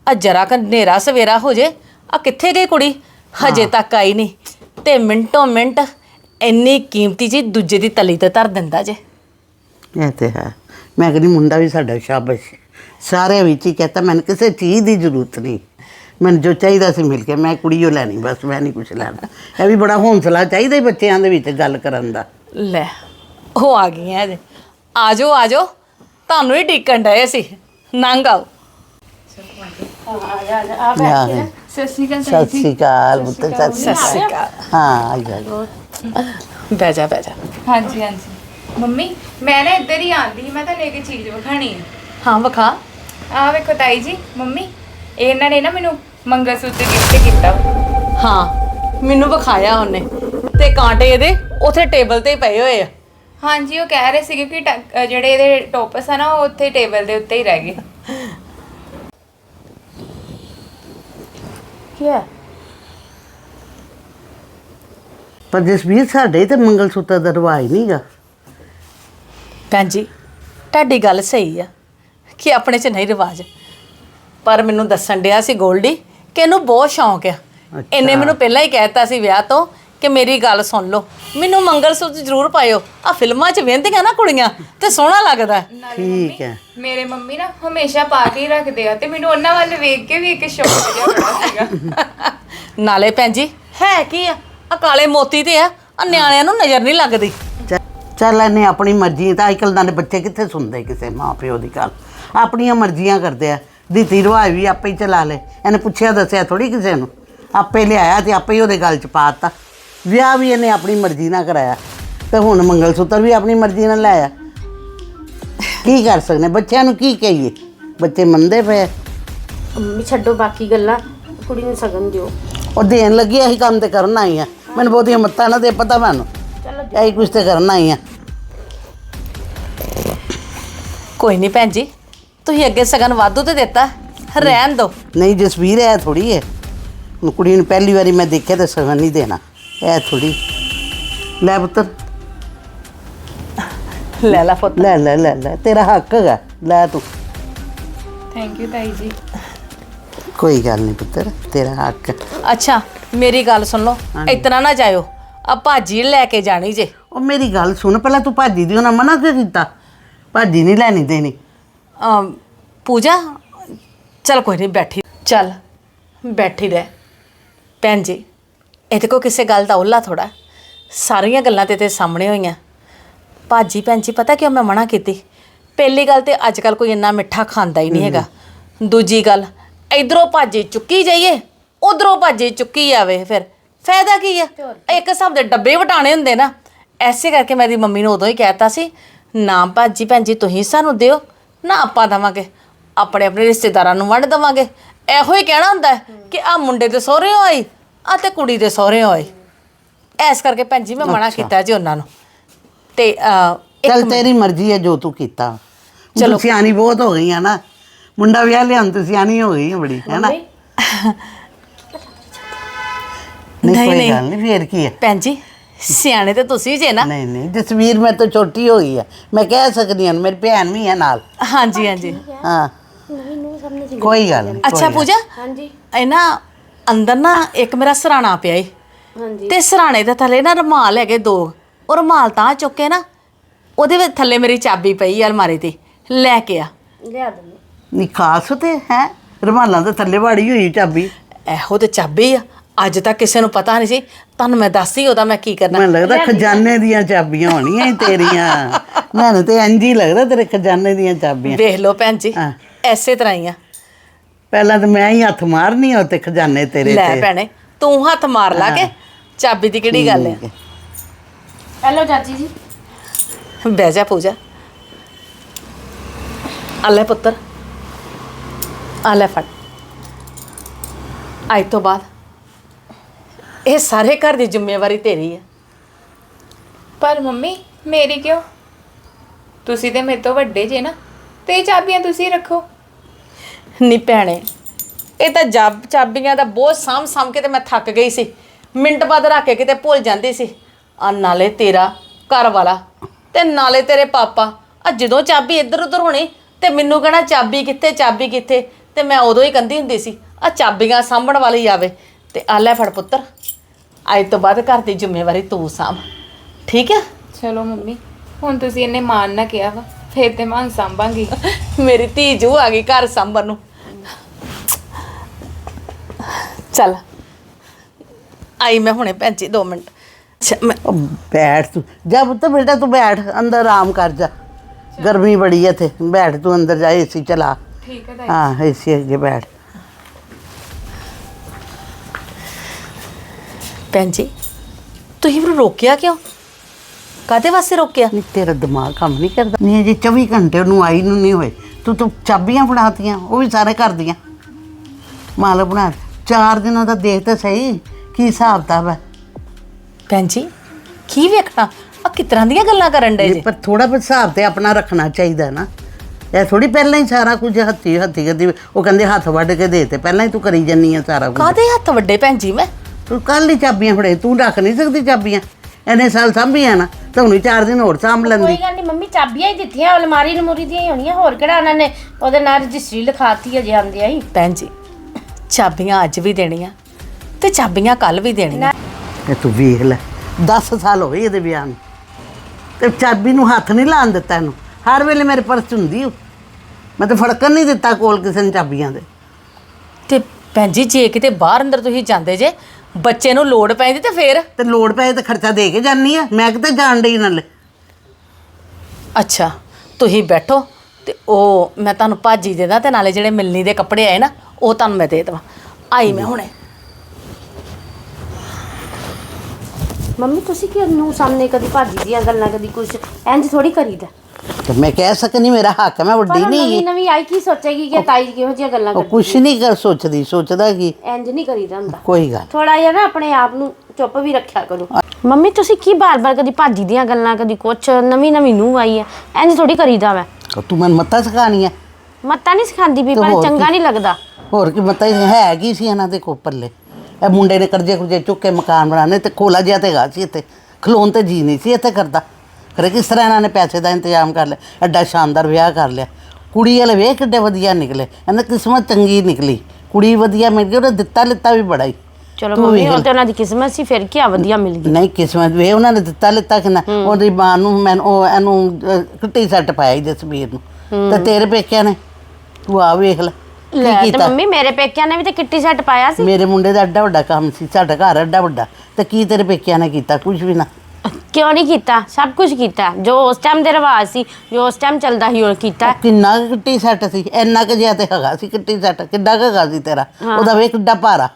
ਆ ਜਰਾ ਕ ਹਨੇਰਾ ਸਵੇਰਾ ਹੋ ਜੇ ਆ ਕਿੱਥੇ ਗਈ ਕੁੜੀ? ਹਜੇ ਤੱਕ ਆਈ ਨਹੀਂ। ਤੇ ਮਿੰਟੋ ਮਿੰਟ ਇੰਨੀ ਕੀਮਤੀ ਜੀ ਦੂਜੇ ਦੀ ਤਲੀ ਤੇ ਧਰ ਦਿੰਦਾ ਜੇ। ਇਹ ਤੇ ਹੈ। ਮੈਂ ਕਹਿੰਦੀ ਮੁੰਡਾ ਵੀ ਸਾਡਾ ਸ਼ਾਬਾਸ਼। ਸਾਰੇ ਵਿੱਚ ਹੀ ਕਹਤਾ ਮੈਨੂੰ ਕਿਸੇ ਚੀਜ਼ ਦੀ ਜ਼ਰੂਰਤ ਨਹੀਂ। ਮੈਨੂੰ ਜੋ ਚਾਹੀਦਾ ਸੀ ਮਿਲ ਕੇ ਮੈਂ ਕੁੜੀ ਉਹ ਲੈਣੀ ਬਸ ਮੈਂ ਨਹੀਂ ਕੁਝ ਲੈਣਾ। ਇਹ ਵੀ ਬੜਾ ਹੌਂਸਲਾ ਚਾਹੀਦਾ ਹੀ ਬੱਚਿਆਂ ਦੇ ਵਿੱਚ ਗੱਲ ਕਰਨ ਦਾ। ਲੈ ਉਹ ਆ ਗਈਆਂ ਜੇ ਆਜੋ ਆਜੋ। ਤੁਹਾਨੂੰ ਹੀ ਟਿਕਣ ਡਏ ਸੀ ਨੰਗ ਆਓ। ਆ ਜਾ ਆ ਜਾ। ਆ ਲਿਆ ਹੈ। ਸਤਿ ਸ਼੍ਰੀ ਅਕਾਲ ਸਤਿ ਸ੍ਰੀ ਅਕਾਲ ਪੁੱਤਰ ਸਤਿ ਸ੍ਰੀ ਸਤਿ ਸ਼੍ਰੀ ਅਕਾਲ ਅਕਾਲ ਹਾਂ ਆ ਜਾ। ਬਹਿ ਜਾ ਬਹਿ ਜਾ। ਹਾਂਜੀ ਹਾਂਜੀ। ਮੰਮੀ ਮੈਂ ਨਾ ਇੱਧਰ ਹੀ ਆਂਦੀ ਮੈਂ ਤੁਹਾਨੂੰ ਇੱਕ ਚੀਜ਼ ਵਿਖਾਣੀ ਹੈ ਹਾਂ ਵਿਖਾ। ਆਹ ਵੇਖੋ ਤਾਈ ਜੀ ਮੰਮੀ ਇਹਨਾਂ ਨੇ ਨਾ ਮੈਨੂੰ ਮੰਗਲ ਸੂਤਰ ਗਿਫਟ ਕੀਤਾ ਹਾਂ ਮੈਨੂੰ ਵਿਖਾਇਆ ਉਹਨੇ। ਤੇ ਕਾਂਟੇ ਇਹਦੇ ਉਥੇ ਟੇਬਲ ਤੇ ਹੀ ਪਏ ਹੋਏ ਆ। ਹਾਂਜੀ ਉਹ ਕਹਿ ਰਹੇ ਸੀਗੇ ਕਿ ਟ- ਅ, ਜਿਹੜੇ ਇਹਦੇ ਟੋਪਸ ਆ ਨਾ ਉਹ ਉੱਥੇ ਟੇਬਲ ਦੇ ਉੱਤੇ ਹੀ ਰਹਿ ਗਏ। [LAUGHS] ਕੀ ਹੈ। ਪਰ ਜਸਵੀਰ ਸਾਡੇ ਤੇ ਮੰਗਲ ਸੂਤਰ ਦਾ ਰਿਵਾਜ ਨਹੀਂਗਾ ਭੈਣ ਜੀ ਤੁਹਾਡੀ ਗੱਲ ਸਹੀ ਆ ਕਿ ਆਪਣੇ 'ਚ ਨਹੀਂ ਰਿਵਾਜ। ਪਰ ਮੈਨੂੰ ਦੱਸਣ ਡਿਆ ਸੀ ਗੋਲਡੀ ਕਿ ਇਹਨੂੰ ਬਹੁਤ ਸ਼ੌਂਕ ਆ। ਇਹਨੇ ਮੈਨੂੰ ਪਹਿਲਾਂ ਹੀ ਕਹਿਤਾ ਸੀ ਵਿਆਹ ਤੋਂ ਕਿ ਮੇਰੀ ਗੱਲ ਸੁਣ ਲਓ। ਮੈਨੂੰ ਮੰਗਲ ਸੂਤਰ ਜ਼ਰੂਰ ਪਾਇਓ। ਆ ਫਿਲਮਾਂ 'ਚ ਵੇਂਦੀਆਂ ਨਾ ਕੁੜੀਆਂ ਤੇ ਸੋਹਣਾ ਲੱਗਦਾ। ਹੈ। ਠੀਕ ਹੈ। ਮੇਰੇ ਮੰਮੀ ਨਾ ਹਮੇਸ਼ਾ ਪਾ ਕੇ ਹੀ ਰੱਖਦੇ ਆ ਤੇ ਮੈਨੂੰ ਉਹਨਾਂ ਵੱਲ ਵੇਖ ਕੇ ਵੀ ਇੱਕ ਸ਼ੌਕ ਜਿਹਾ ਬੜਾ ਸੀਗਾ। [LAUGHS] ਨਾਲੇ ਭੈਣ ਜੀ ਹੈ ਕੀ ਆ? ਆ ਕਾਲੇ ਮੋਤੀ ਤੇ ਆ ਆ ਨਿਆਣਿਆਂ ਨੂੰ ਨਜ਼ਰ ਨਹੀਂ ਲੱਗਦੀ। ਚ- ਚੱਲ ਇਹਨੇ ਆਪਣੀ ਮਰਜ਼ੀ ਤਾਂ ਅੱਜਕੱਲ ਦੇ ਬੱਚੇ ਕਿੱਥੇ ਸੁਣਦੇ ਕਿਸੇ ਮਾਂ ਪਿਓ ਦੀ ਗੱਲ। ਆਪਣੀਆਂ ਮਰਜ਼ੀਆਂ ਕਰਦੇ ਆ। ਰੀਤੀ ਰਿਵਾਜ ਵੀ ਆਪੇ ਹੀ ਚਲਾ ਲੈ। ਇਹਨੇ ਪੁੱਛਿਆ ਦੱਸਿਆ ਥੋੜੀ ਕਿਸੇ ਨੂੰ? ਆਪੇ ਲਿਆਇਆ ਤੇ ਆਪੇ ਹੀ ਉਹਦੇ ਗੱਲ ਚ ਪਾਤਾ ਵਿਆਹ ਵੀ ਇਹਨੇ ਆਪਣੀ ਮਰਜ਼ੀ ਨਾਲ ਕਰਾਇਆ ਤੇ ਹੁਣ ਮੰਗਲ ਸੂਤਰ ਵੀ ਆਪਣੀ ਮਰਜ਼ੀ ਨਾਲ ਲਾਇਆ। ਕੀ ਕਰ ਸਕਦੇ? ਬੱਚਿਆਂ ਨੂੰ ਕੀ ਕਹੀਏ? ਬੱਚੇ ਮੰਨਦੇ ਪਏ। ਮੰਮੀ ਛੱਡੋ ਬਾਕੀ ਗੱਲਾਂ। ਕੁੜੀ ਨੂੰ ਸਗਨ ਦਿਓ। ਉਹ ਦੇਣ ਲੱਗੀ ਅਸੀਂ ਕੰਮ ਤੇ ਕਰਨਾ ਹੀ ਆ। ਮੈਨੂੰ ਬਹੁਤੀਆਂ ਮੱਤਾਂ ਨਾ ਦੇ ਪਤਾ ਮੈਨੂੰ ਚਲੋ ਇਹੀ ਕੁਛ ਤੇ ਕਰਨਾ ਹੀ ਆ। ਕੋਈ ਨਹੀਂ ਭੈਣ ਜੀ ਤੁਸੀਂ ਅੱਗੇ ਸਗਨ ਵਾਧੂ ਤੇ ਦਿੱਤਾ। ਰਹਿਣ ਦਿਓ ਨਹੀਂ ਜਸਵੀਰ ਐ ਥੋੜੀ ਹੈ ਹੁਣ ਕੁੜੀ ਨੂੰ ਪਹਿਲੀ ਵਾਰੀ ਮੈਂ ਦੇਖਿਆ ਤੇ ਸਗਨ ਨਹੀਂ ਦੇਣਾ। ਐ ਥੋੜੀ। ਲੈ ਪੁੱਤਰ ਲੈ ਲੈ ਪੁੱਤ। ਲੈ ਲੈ ਲੈ ਲੈ। ਤੇਰਾ ਹੱਕ ਹੈਗਾ। ਲੈ ਤੂੰ। ਥੈਂਕ ਯੂ ਤਾਈ ਜੀ। ਕੋਈ ਗੱਲ ਨਹੀਂ ਪੁੱਤਰ ਤੇਰਾ ਹੱਕ। ਹੈ। ਅੱਛਾ ਮੇਰੀ ਗੱਲ ਸੁਣ ਲਓ। ਇਤਨਾ ਨਾ ਜਾਇਓ। ਆ ਭਾਜੀ ਲੈ ਕੇ ਜਾਣੀ ਜੇ। ਉਹ ਮੇਰੀ ਗੱਲ ਸੁਣ ਪਹਿਲਾਂ ਤੂੰ ਭਾਜੀ ਦੀ ਉਹਨਾਂ ਮਨਾ ਕਿਉਂ ਕੀਤਾ? ਭਾਜੀ ਨਹੀਂ ਲੈਣੀ ਦੇਣੀ। ਅਮ, ਪੂਜਾ ਚਲ ਕੋਈ ਨਹੀਂ ਬੈਠੀ। ਚੱਲ ਬੈਠੀ ਰਹਿ। ਭੈਣ ਜੀ। ਇਹਦੇ ਕੋ ਕਿਸੇ ਗੱਲ ਦਾ ਉੱਲਾ ਥੋੜਾ ਸਾਰੀਆਂ ਗੱਲਾਂ ਤੇ ਤੇ ਸਾਹਮਣੇ ਹੋਈਆਂ। ਭਾਜੀ ਭੈਣ ਜੀ ਪਤਾ ਕਿਉਂ ਮੈਂ ਮਨਾ ਕੀਤੀ? ਪਹਿਲੀ ਗੱਲ ਤੇ ਅੱਜ ਕੱਲ ਕੋਈ ਇੰਨਾ ਮਿੱਠਾ ਖਾਂਦਾ ਹੀ ਨਹੀਂ ਹੈਗਾ। ਦੂਜੀ ਗੱਲ ਇਧਰੋਂ ਭਾਜੀ ਚੁੱਕੀ ਜਾਈਏ ਉਧਰੋਂ ਭਾਜੀ ਚੁੱਕੀ ਆਵੇ ਫਿਰ। ਫਾਇਦਾ ਕੀ ਆ? ਇੱਕ ਹਿਸਾਬ ਦੇ ਡੱਬੇ ਵਟਾਣੇ ਹੁੰਦੇ ਨਾ। ਐਸੇ ਕਰਕੇ ਮੇਰੀ ਮੰਮੀ ਨੂੰ ਉਦੋਂ ਹੀ ਕਹਿਤਾ ਸੀ ਨਾ ਭਾਜੀ ਭੈਣ ਜੀ ਤੁਸੀਂ ਸਾਨੂੰ ਦਿਓ ਨਾ ਆਪਾਂ ਦਵਾਂਗੇ। ਆਪਣੇ ਆਪਣੇ ਰਿਸ਼ਤੇਦਾਰਾਂ ਨੂੰ ਵੰਡ ਦਵਾਂਗੇ। ਇਹੋ ਹੀ ਕਹਿਣਾ ਹੁੰਦਾ ਹੈ ਕਿ ਆ ਮੁੰਡੇ ਦੇ ਸਹੁਰੇ ਆਈ ਆ ਤੇ ਕੁੜੀ ਦੇ ਸਹੁਰੇ ਆਈ ਐਸ ਕਰਕੇ ਭੈਣ ਜੀ ਮੈਂ ਮਨਾ ਕੀਤਾ ਜੀ ਉਹਨਾਂ ਨੂੰ। ਤੇ ਅਹ, ਇੱਕ ਚੱਲ ਤੇਰੀ ਮਰਜ਼ੀ ਹੈ ਜੋ ਤੂੰ ਕੀਤਾ। ਚਲੋ। ਸਿਆਣੀ ਬਹੁਤ ਹੋ ਗਈ ਆ ਨਾ। ਮੁੰਡਾ ਵਿਆਹ ਲਿਆ ਹੁਣ ਤੂੰ ਸਿਆਣੀ ਹੋ ਗਈ ਹੈ ਬੜੀ ਹੈ ਨਾ। ਨਹੀਂ ਨਹੀਂ, ਕੋਈ ਨਹੀਂ। ਗੱਲ ਨਹੀਂ ਫੇਰ ਕੀ ਹੈ? ਭੈਣ ਜੀ ਸਿਆਣੇ ਤੇ ਤੁਸੀਂ ਜੇ ਨਾ। ਨਹੀਂ ਨਹੀਂ ਜਸਵੀਰ ਮੈਂ ਤਾਂ ਛੋਟੀ ਹੋ ਗਈ ਹੈ। ਮੈਂ ਕਹਿ ਸਕਦੀ ਹਾਂ ਮੇਰੀ ਭੈਣ ਵੀ ਹੈ ਨਾਲ। ਹਾਂਜੀ ਹਾਂਜੀ। ਹਾਂ। ਕੋਈ ਗੱਲ ਨਹੀਂ ਅੱਛਾ ਪੂਜਾ? ਹਾਂਜੀ। ਇਹ ਨਾ ਅੰਦਰ ਨਾ ਇੱਕ ਮੇਰਾ ਸਰਾਣਾ ਪਿਆ ਈ ਹਾਂਜੀ। ਤੇ ਸਰਾਣੇ ਦੇ ਥੱਲੇ ਨਾ ਰੁਮਾਲ ਹੈਗੇ ਦੋ। ਉਹ ਰੁਮਾਲ ਤਾਂ ਚੁੱਕ ਕੇ ਨਾ ਉਹਦੇ ਵਿੱਚ ਥੱਲੇ ਮੇਰੀ ਚਾਬੀ ਪਈ ਆ ਅਲਮਾਰੀ ਤੇ। ਲੈ ਕੇ ਆ। ਲਿਆ ਦਿੰਦੇ। ਨਹੀਂ ਖਾਸ ਤੇ ਹੈ? ਰਮਾਲਾਂ ਦੇ ਥੱਲੇ ਵਾੜੀ ਹੋਈ ਚਾਬੀ। ਇਹੋ ਤੇ ਚਾਬੀ ਆ। ਅੱਜ ਤੱਕ ਕਿਸੇ ਨੂੰ ਪਤਾ ਨਹੀਂ ਸੀ। ਤੁਹਾਨੂੰ ਮੈਂ ਦੱਸੀ ਉਹਦਾ ਮੈਂ ਕੀ ਕਰਨਾ। ਮੈਨੂੰ ਲੱਗਦਾ ਖਜ਼ਾਨੇ ਦੀਆਂ ਚਾਬੀਆਂ ਹੋਣੀਆਂ ਈ ਤੇਰੀਆਂ। [LAUGHS] ਮੈਨੂੰ ਤੇ ਇੰਜ ਹੀ ਲੱਗਦਾ ਤੇਰੇ ਖਜ਼ਾਨੇ ਦੀਆਂ ਚਾਬੀਆਂ। ਵੇਖ ਲਓ ਭੈਣ ਜੀ ਹਾਂ। ਐਸੇ ਤਰ੍ਹਾਂ ਹੀ ਆ। ਪਹਿਲਾਂ ਤਾਂ ਮੈਂ ਹੀ ਹੱਥ ਮਾਰਨੀ ਆ ਤੇ ਖਜ਼ਾਨੇ ਤੇਰੇ ਲੈ ਤੇ। ਭੈਣੇ ਤੂੰ ਹੱਥ ਮਾਰ ਲਾ ਕੇ ਚਾਬੀ ਦੀ ਕਿਹੜੀ ਗੱਲ ਹੈ। ਹੈਲੋ ਚਾਚੀ ਜੀ। ਬਹਿ ਜਾ ਪੂਜਾ। ਆ ਲੈ ਪੁੱਤਰ। ਆ ਲੈ ਫੜ। ਅੱਜ ਤੋਂ ਬਾਅਦ ਇਹ ਸਾਰੇ ਘਰ ਦੀ ਜ਼ਿੰਮੇਵਾਰੀ ਤੇਰੀ ਹੈ ਪਰ ਮੰਮੀ ਮੇਰੀ ਕਿਉਂ? ਤੁਸੀਂ ਤੇ ਮੇਰੇ ਤੋਂ ਵੱਡੇ ਜੇ ਨਾ ਤੇ ਇਹ ਚਾਬੀਆਂ ਤੁਸੀਂ ਰੱਖੋ। ਨਹੀਂ ਭੈਣੇ। ਇਹ ਤਾਂ ਜੱਬ ਚਾਬੀਆਂ ਦਾ ਬਹੁਤ ਸਾਂਭ ਸਾਂਭ ਕੇ ਤੇ ਮੈਂ ਥੱਕ ਗਈ ਸੀ। ਮਿੰਟ ਬਾਅਦ ਰੱਖ ਕੇ ਕਿਤੇ ਭੁੱਲ ਜਾਂਦੀ ਸੀ। ਆ ਨਾਲੇ ਤੇਰਾ ਘਰ ਵਾਲਾ ਤੇ ਨਾਲੇ ਤੇਰੇ ਪਾਪਾ। ਆ ਜਦੋਂ ਚਾਬੀ ਇੱਧਰ ਉੱਧਰ ਹੋਣੀ ਤੇ ਮੈਨੂੰ ਕਹਣਾ, ਚਾਬੀ ਕਿੱਥੇ ਚਾਬੀ ਕਿੱਥੇ? ਤੇ ਮੈਂ ਉਦੋਂ ਹੀ ਕੰਦੀ ਹੁੰਦੀ ਸੀ, ਆ ਚਾਬੀਆਂ ਸਾਂਭਣ ਵਾਲੀ ਆਵੇ ਤੇ ਆ ਲੈ ਫੜ ਪੁੱਤਰ। ਅੱਜ ਤੋਂ ਬਾਅਦ ਘਰ ਦੀ ਜ਼ਿੰਮੇਵਾਰੀ ਤੂੰ ਸਾਂਭ। ਠੀਕ ਹੈ ਚਲੋ ਮੰਮੀ, ਹੁਣ ਤੁਸੀਂ ਇੰਨੇ ਮਾਣ ਨਾ ਕਿਹਾ ਵਾ। ਫੇਰ ਤੇ ਮਾਨ ਸੰਭਾਂਗੀ। ਮੇਰੀ ਧੀ ਜੂ ਆ ਗਈ ਘਰ ਸਾਂਭਣ ਨੂੰ। ਚੱਲ। ਆਈ ਮੈਂ ਹੁਣੇ ਭੈਣ ਜੀ 2 ਮਿੰਟ। ਅੱਛਾ ਮੈਂ ਉਹ ਬੈਠ ਤੂੰ। ਜਾ ਪੁੱਤ ਬੇਟਾ ਤੂੰ ਬੈਠ ਅੰਦਰ ਆਰਾਮ ਕਰ ਜਾ। ਗਰਮੀ ਬੜੀ ਹੈ ਇੱਥੇ। ਬੈਠ ਤੂੰ ਅੰਦਰ ਜਾ ਏਸੀ ਚਲਾ। ਠੀਕ ਹੈ ਹਾਂ ਏਸੀ ਅੱਗੇ ਬੈਠ। ਭੈਣ ਜੀ ਤੁਸੀਂ ਮੈਨੂੰ ਰੋਕਿਆ ਕਿਉਂ? ਕਾਦੇ ਵਾਸਤੇ ਰੋਕਿਆ? ਨਹੀਂ ਤੇਰਾ ਦਿਮਾਗ ਕੰਮ ਨਹੀਂ ਕਰਦਾ। ਨਹੀਂ ਜੇ 24 ਘੰਟੇ ਉਹਨੂੰ ਆਈ ਨੂੰ ਨਹੀਂ ਹੋਏ। ਤੂੰ ਤੂੰ ਚਾਬੀਆਂ ਫੜਾਤੀਆਂ ਉਹ ਵੀ ਸਾਰੇ ਘਰ ਦੀਆਂ। ਮਾਲ ਬਣਾ ਚਾਰ ਦਿਨਾਂ ਦਾ ਦੇਖ ਤਾਂ ਸਹੀ ਕੀ ਹਿਸਾਬ ਕਿਤਾਬ ਹੈ? ਭੈਣ ਜੀ ਕੀ ਵੇਖਣਾ? ਆ ਕਿਸ ਤਰ੍ਹਾਂ ਦੀਆਂ ਗੱਲਾਂ ਕਰਨ ਡੇ ਜੀ? ਪਰ ਥੋੜਾ ਬਹੁਤ ਹਿਸਾਬ ਤੇ ਆਪਣਾ ਰੱਖਣਾ ਚਾਹੀਦਾ ਨਾ। ਇਹ ਥੋੜੀ ਪਹਿਲਾਂ ਹੀ ਸਾਰਾ ਕੁਝ ਹੱਥੀ ਹੱਥੀ ਕਰਦੀ ਉਹ ਕਹਿੰਦੇ ਹੱਥ ਵੱਢ ਕੇ ਦੇ ਤੇ ਪਹਿਲਾਂ ਹੀ ਤੂੰ ਕਰੀ ਜੰਨੀ ਆ ਸਾਰਾ ਕੁਝ। ਕਾਦੇ ਹੱਥ ਵੱਡੇ ਭੈਣ ਜੀ ਮੈਂ? ਤੂੰ ਕੱਲ ਹੀ ਚਾਬੀਆਂ ਫੜੇ ਤੂੰ ਰੱਖ ਨਹੀਂ ਸਕਦੀ ਚਾਬੀਆਂ। ਐਨੇ ਸਾਲ ਸਾਂਭੀਆਂ ਨਾ ਤੁਹਾਨੂੰ ਚਾਰ ਦਿਨ ਹੋਰ ਸਾਂਭ ਲੈਂਦੀ। ਕੋਈ ਗੱਲ ਨਹੀਂ ਮੰਮੀ ਚਾਬੀਆਂ ਹੀ ਦਿੱਤੀਆਂ ਅਲਮਾਰੀ ਨਮੂਰੀ ਦੀਆਂ ਹੀ ਹੋਣੀਆਂ ਹੋਰ ਕਿਹੜਾ ਉਹਨਾਂ ਨੇ ਉਹਦੇ ਨਾਲ ਰਜਿਸਟਰੀ ਲਿਖਾਤੀ ਅਜੇ ਆਂਦੇ ਆਈ ਭੈਣ ਜੀ ਚਾਬੀਆਂ ਅੱਜ ਵੀ ਦੇਣੀਆਂ ਤੇ ਚਾਬੀਆਂ ਕੱਲ ਵੀ ਦੇਣੀਆਂ। ਇਹ ਤੂੰ ਵੇਖ ਲੈ 10 ਸਾਲ ਹੋ ਗਏ ਇਹਦੇ ਵਿਆਹ ਨੂੰ। ਤੇ ਚਾਬੀ ਨੂੰ ਹੱਥ ਨਹੀਂ ਲਾਣ ਦਿੱਤਾ ਇਹਨੂੰ। ਹਰ ਵੇਲੇ ਮੇਰੇ ਪਰਸ 'ਚ ਹੁੰਦੀ ਉਹ ਮੈਂ ਤਾਂ ਫੜਕਣ ਨਹੀਂ ਦਿੱਤਾ ਕੋਲ ਕਿਸੇ ਨੂੰ ਚਾਬੀਆਂ ਦੇ। ਤੇ ਭੈਣ ਜੀ ਜੇ ਕਿਤੇ ਬਾਹਰ ਅੰਦਰ ਤੁਸੀਂ ਜਾਂਦੇ ਜੇ ਬੱਚੇ ਨੂੰ ਲੋੜ ਪੈਂਦੀ ਤੇ ਫੇਰ? ਤੇ ਲੋੜ ਪਏ ਤੇ ਖਰਚਾ ਦੇ ਕੇ ਜਾਨੀ ਆ। ਮੈਂ ਕਿਤੇ ਜਾਣ ਡਈ ਨਾਲੇ। ਅੱਛਾ ਤੁਸੀਂ ਬੈਠੋ ਤੇ ਉਹ ਮੈਂ ਤੁਹਾਨੂੰ ਭਾਜੀ ਦੇ ਦਾਂ ਤੇ ਨਾਲੇ ਜਿਹੜੇ ਮਿਲਣੀ ਦੇ ਕੱਪੜੇ ਆਏ ਨਾ ਉਹ ਤੁਹਾਨੂੰ ਮੈਂ ਦੇ ਦੇਵਾਂ। ਆਈ ਮੈਂ ਹੁਣੇ। ਮੰਮੀ ਤੁਸੀਂ ਕਿ ਨੂੰ ਸਾਹਮਣੇ ਕਦੀ ਭਾਜੀ ਦੀਆਂ ਗੱਲਾਂ ਕਦੀ ਕੁਝ ਇੰਜ ਥੋੜੀ ਕਰੀਦਾ? ਤੇ ਮੈਂ ਕਹਿ ਸਕਨੀ ਮੇਰਾ ਹੱਕ ਹੈ, ਮੈਂ ਵੱਡੀ ਪਰ ਨਹੀਂ ਨਵੀਂ ਨਵੀਂ ਆਈ ਕੀ ਸੋਚੇਗੀ ਕਿ ਤਾਈ ਕਿਹੋ ਜਿਹੀਆਂ ਗੱਲਾਂ ਉਹ ਕਰਦੀ ਕੁਛ ਨਹੀਂ ਕਰ ਸੋਚਦੀ ਸੋਚਦਾ ਕੀ ਇੰਜ ਨਹੀਂ ਕਰੀਦਾ ਹੁੰਦਾ ਕੋਈ ਗੱਲ ਥੋੜਾ ਜਿਹਾ ਨਾ ਆਪਣੇ ਆਪ ਨੂੰ ਚੁੱਪ ਵੀ ਰੱਖਿਆ ਕਰੋ ਮੰਮੀ ਤੁਸੀਂ ਕੀ ਬਾਰ-ਬਾਰ ਕਦੀ ਭਾਜੀ ਦੀਆਂ ਗੱਲਾਂ ਕਦੀ ਕੁਛ ਨਵੀਂ ਨਵੀਂ ਨੂੰ ਆਈ ਹੈ ਇੰਜ ਥੋੜੀ ਕਰੀਦਾ ਮੈਂ ਉਹ ਤੂੰ ਮੈਨੂੰ ਮੱਤਾ ਸਿਖਾਣੀ ਹੈ ਮੱਤਾ ਨਹੀਂ ਸਿਖਾਉਂਦੀ ਵੀ ਤੇ ਪਰ ਹੋਰ ਚੰਗਾ ਕੀ? ਨਹੀਂ ਲੱਗਦਾ ਹੋਰ ਕੀ ਮੱਤਾ ਹੈ ਕੀ ਸੀ ਇਹਨਾਂ ਦੇ ਕੋ ਪੱਲੇ ਇਹ ਮੁੰਡੇ ਨੇ ਕਰਜ਼ੇ ਕੁਰਜ਼ੇ ਚੁੱਕ ਕੇ ਮਕਾਨ ਬਣਾਣੇ ਤੇ ਖੋਲਾ ਜਿਹਾ ਤੇ ਗਾ ਸੀ ਇੱਥੇ ਖਲੋਣ ਤੇ ਜੀ ਨਹੀਂ ਸੀ ਇੱਥੇ ਕਰਦਾ ਕਰੇ ਕਿਸ ਤਰ੍ਹਾਂ ਇਹਨਾਂ ਨੇ ਪੈਸੇ ਦਾ ਇੰਤਜ਼ਾਮ ਕਰ ਲਿਆ ਐਡਾ ਸ਼ਾਨਦਾਰ ਵਿਆਹ ਕਰ ਲਿਆ। ਕੁੜੀ ਵਾਲੇ ਵੇਖ ਕਿੱਡੇ ਵਧੀਆ ਨਿਕਲੇ ਇਹਨਾਂ ਕਿਸਮਤ ਚੰਗੀ ਨਿਕਲੀ। ਕੁੜੀ ਵਧੀਆ ਮਿਲ ਗਈ ਉਹਨੇ ਦਿੱਤਾ ਲਿੱਤਾ ਵੀ ਬੜਾ ਹੀ। ਚਲੋ ਤੂੰ ਮੰਮੀ ਉਹ ਤੇ ਉਹਨਾਂ ਦੀ ਕਿਸਮਤ ਸੀ ਫਿਰ ਕੀ ਆ ਵਧੀਆ ਮਿਲ ਗਈ। ਨਹੀਂ ਕਿਸਮਤ ਵੇ ਉਹਨਾਂ ਨੇ ਦਿੱਤਾ ਲਿੱਤਾ ਕਿੰਨਾ। ਉਹਦੀ ਮਾਂ ਨੂੰ ਮੈਂ ਉਹ ਇਹਨੂੰ ਅਹ, ਕਿੱਟੀ ਸੱਟ ਪਾਇਆ ਸੀ ਜਸਵੀਰ ਨੂੰ। ਤੇ ਤੇਰੇ ਪੇਕਿਆਂ ਨੇ ਤੂੰ ਆ ਵੇਖ ਲੈ ਲੈ ਤੇ ਕੀਤਾ? ਮੰਮੀ ਮੇਰੇ ਪੇਕਿਆਂ ਨੇ ਵੀ ਤੇ ਕਿੱਟੀ ਸੈੱਟ ਪਾਇਆ ਸੀ। ਮੇਰੇ ਮੁੰਡੇ ਦਾ ਐਡਾ ਵੱਡਾ ਕੰਮ ਸੀ ਸਾਡਾ ਘਰ ਐਡਾ ਵੱਡਾ। ਤੇ ਕੀ ਤੇਰੇ ਪੇਕਿਆਂ ਨੇ ਕੀਤਾ? ਕੁਝ ਵੀ ਨਾ। ਕਿਉਂ ਨਹੀਂ ਕੀਤਾ? ਸਭ ਕੁਝ ਕੀਤਾ। ਜੋ ਉਸ ਟਾਈਮ ਦੇ ਰਿਵਾਜ ਸੀ ਜੋ ਉਸ ਟਾਈਮ ਚੱਲਦਾ ਸੀ ਉਹ ਕੀਤਾ। ਕਿੰਨਾ ਕੁ ਕਿੱਟੀ ਸੈੱਟ ਸੀ? ਇੰਨਾ ਕੁ ਜਿਹਾ ਤੇ ਹੈਗਾ ਸੀ ਕਿੱਟੀ ਸੈੱਟ ਕਿੱਡਾ ਕੁ ਹੈਗਾ ਸੀ ਤੇਰਾ? ਉਹਦਾ ਵੇਖ ਕਿੱਡਾ ਭਾਰਾ।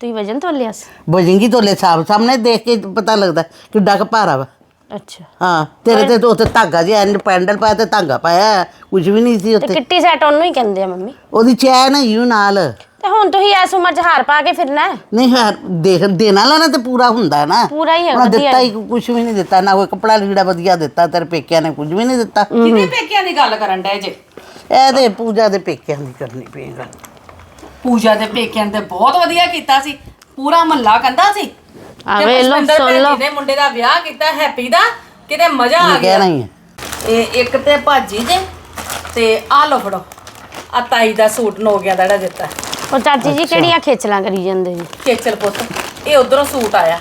ਤੁਸੀਂ ਵਜਨ ਤੋਲਿਆ ਸੀ। ਬਜਿੰਗੀ ਤੋਲੇ? ਸਾਹਿਬ ਸਾਹਮਣੇ ਦੇਖ ਕੇ ਪਤਾ ਲੱਗਦਾ ਕਿੱਡਾ ਕੁ ਭਾਰਾ ਵਾ। ਅੱਛਾ। ਹਾਂ ਤੇਰੇ ਤੇ ਤਾਂ ਉੱਤੇ ਧਾਗਾ ਜਿਹਾ ਇੰਜ ਪੈਂਡਲ ਪਾਇਆ ਤੇ ਧਾਗਾ ਪਾਇਆ ਕੁਝ ਵੀ ਨਹੀਂ ਸੀ ਤੇ ਉੱਤੇ ਕਿੱਟੀ ਸੈੱਟ ਉਹਨੂੰ ਹੀ ਕਹਿੰਦੇ ਆ ਮੰਮੀ। ਉਹਦੀ ਚੈਨ ਹੈ ਯੂ ਨਾਲ। ਤੇ ਹੁਣ ਤੁਸੀਂ ਇਸ ਉਮਰ 'ਚ ਹਾਰ ਪਾ ਕੇ ਫਿਰਨਾ ਹੈ? ਨਹੀਂ ਹਾਰ ਦੇਖ ਦੇਣਾ ਲੈਣਾ ਤੇ ਪੂਰਾ ਹੁੰਦਾ ਹੈ ਨਾ। ਪੂਰਾ ਹੀ ਹੈ, ਉਹਨਾਂ ਵਧੀਆ ਦਿੱਤਾ ਹੀ। ਕੁਝ ਵੀ ਨਹੀਂ ਦਿੱਤਾ ਨਾ ਕੋਈ ਕਪੜਾ ਲੀੜਾ ਵਧੀਆ ਦਿੱਤਾ ਤੇਰੇ ਪੇਕਿਆਂ ਨੇ ਕੁਝ ਵੀ ਨਹੀਂ ਦਿੱਤਾ। ਕਿਹਦੇ ਪੇਕਿਆਂ ਦੀ ਗੱਲ ਕਰਨ ਡਏ ਜੇ? ਇਹਦੇ ਪੂਜਾ ਦੇ ਪੇਕਿਆਂ ਦੀ ਕਰਨੀ ਪਏਗਾ ਪੂਜਾ ਦੇ ਪੇਕਿਆਂ ਨੇ ਤੇ ਬਹੁਤ ਵਧੀਆ ਕੀਤਾ ਸੀ। ਪੂਰਾ ਮਹੱਲਾ ਕਹਿੰਦਾ ਸੀ ਆ ਪੁਸ਼ਪਿੰਦਰ ਸੁਣ ਭੈਣ ਲਓ। ਜੀ ਨੇ ਮੁੰਡੇ ਦਾ ਵਿਆਹ ਕੀਤਾ ਹੈਪੀ ਦਾ ਕਿਤੇ ਮਜ਼ਾ ਆ ਗਿਆ। ਕਹਿਣਾ ਹੀ। ਹੈ ਇਹ ਇੱਕ ਤੇ ਭਾਜੀ ਜੇ ਤੇ ਆ ਲੋ ਫੜੋ। ਆ ਤਾਈ ਦਾ ਸੂਟ ਨੋ ਗਿਆ ਜਿਹੜਾ ਦਿੱਤਾ। ਉਹ ਚਾਚੀ ਜੀ ਕਿਹੜੀਆਂ ਖੇਚਲਾਂ ਕਰੀ ਜਾਂਦੇ ਜੀ? ਕੇਚਲ ਪੁੱਤ ਇਹ ਉਧਰੋਂ ਸੂਟ ਆਇਆ।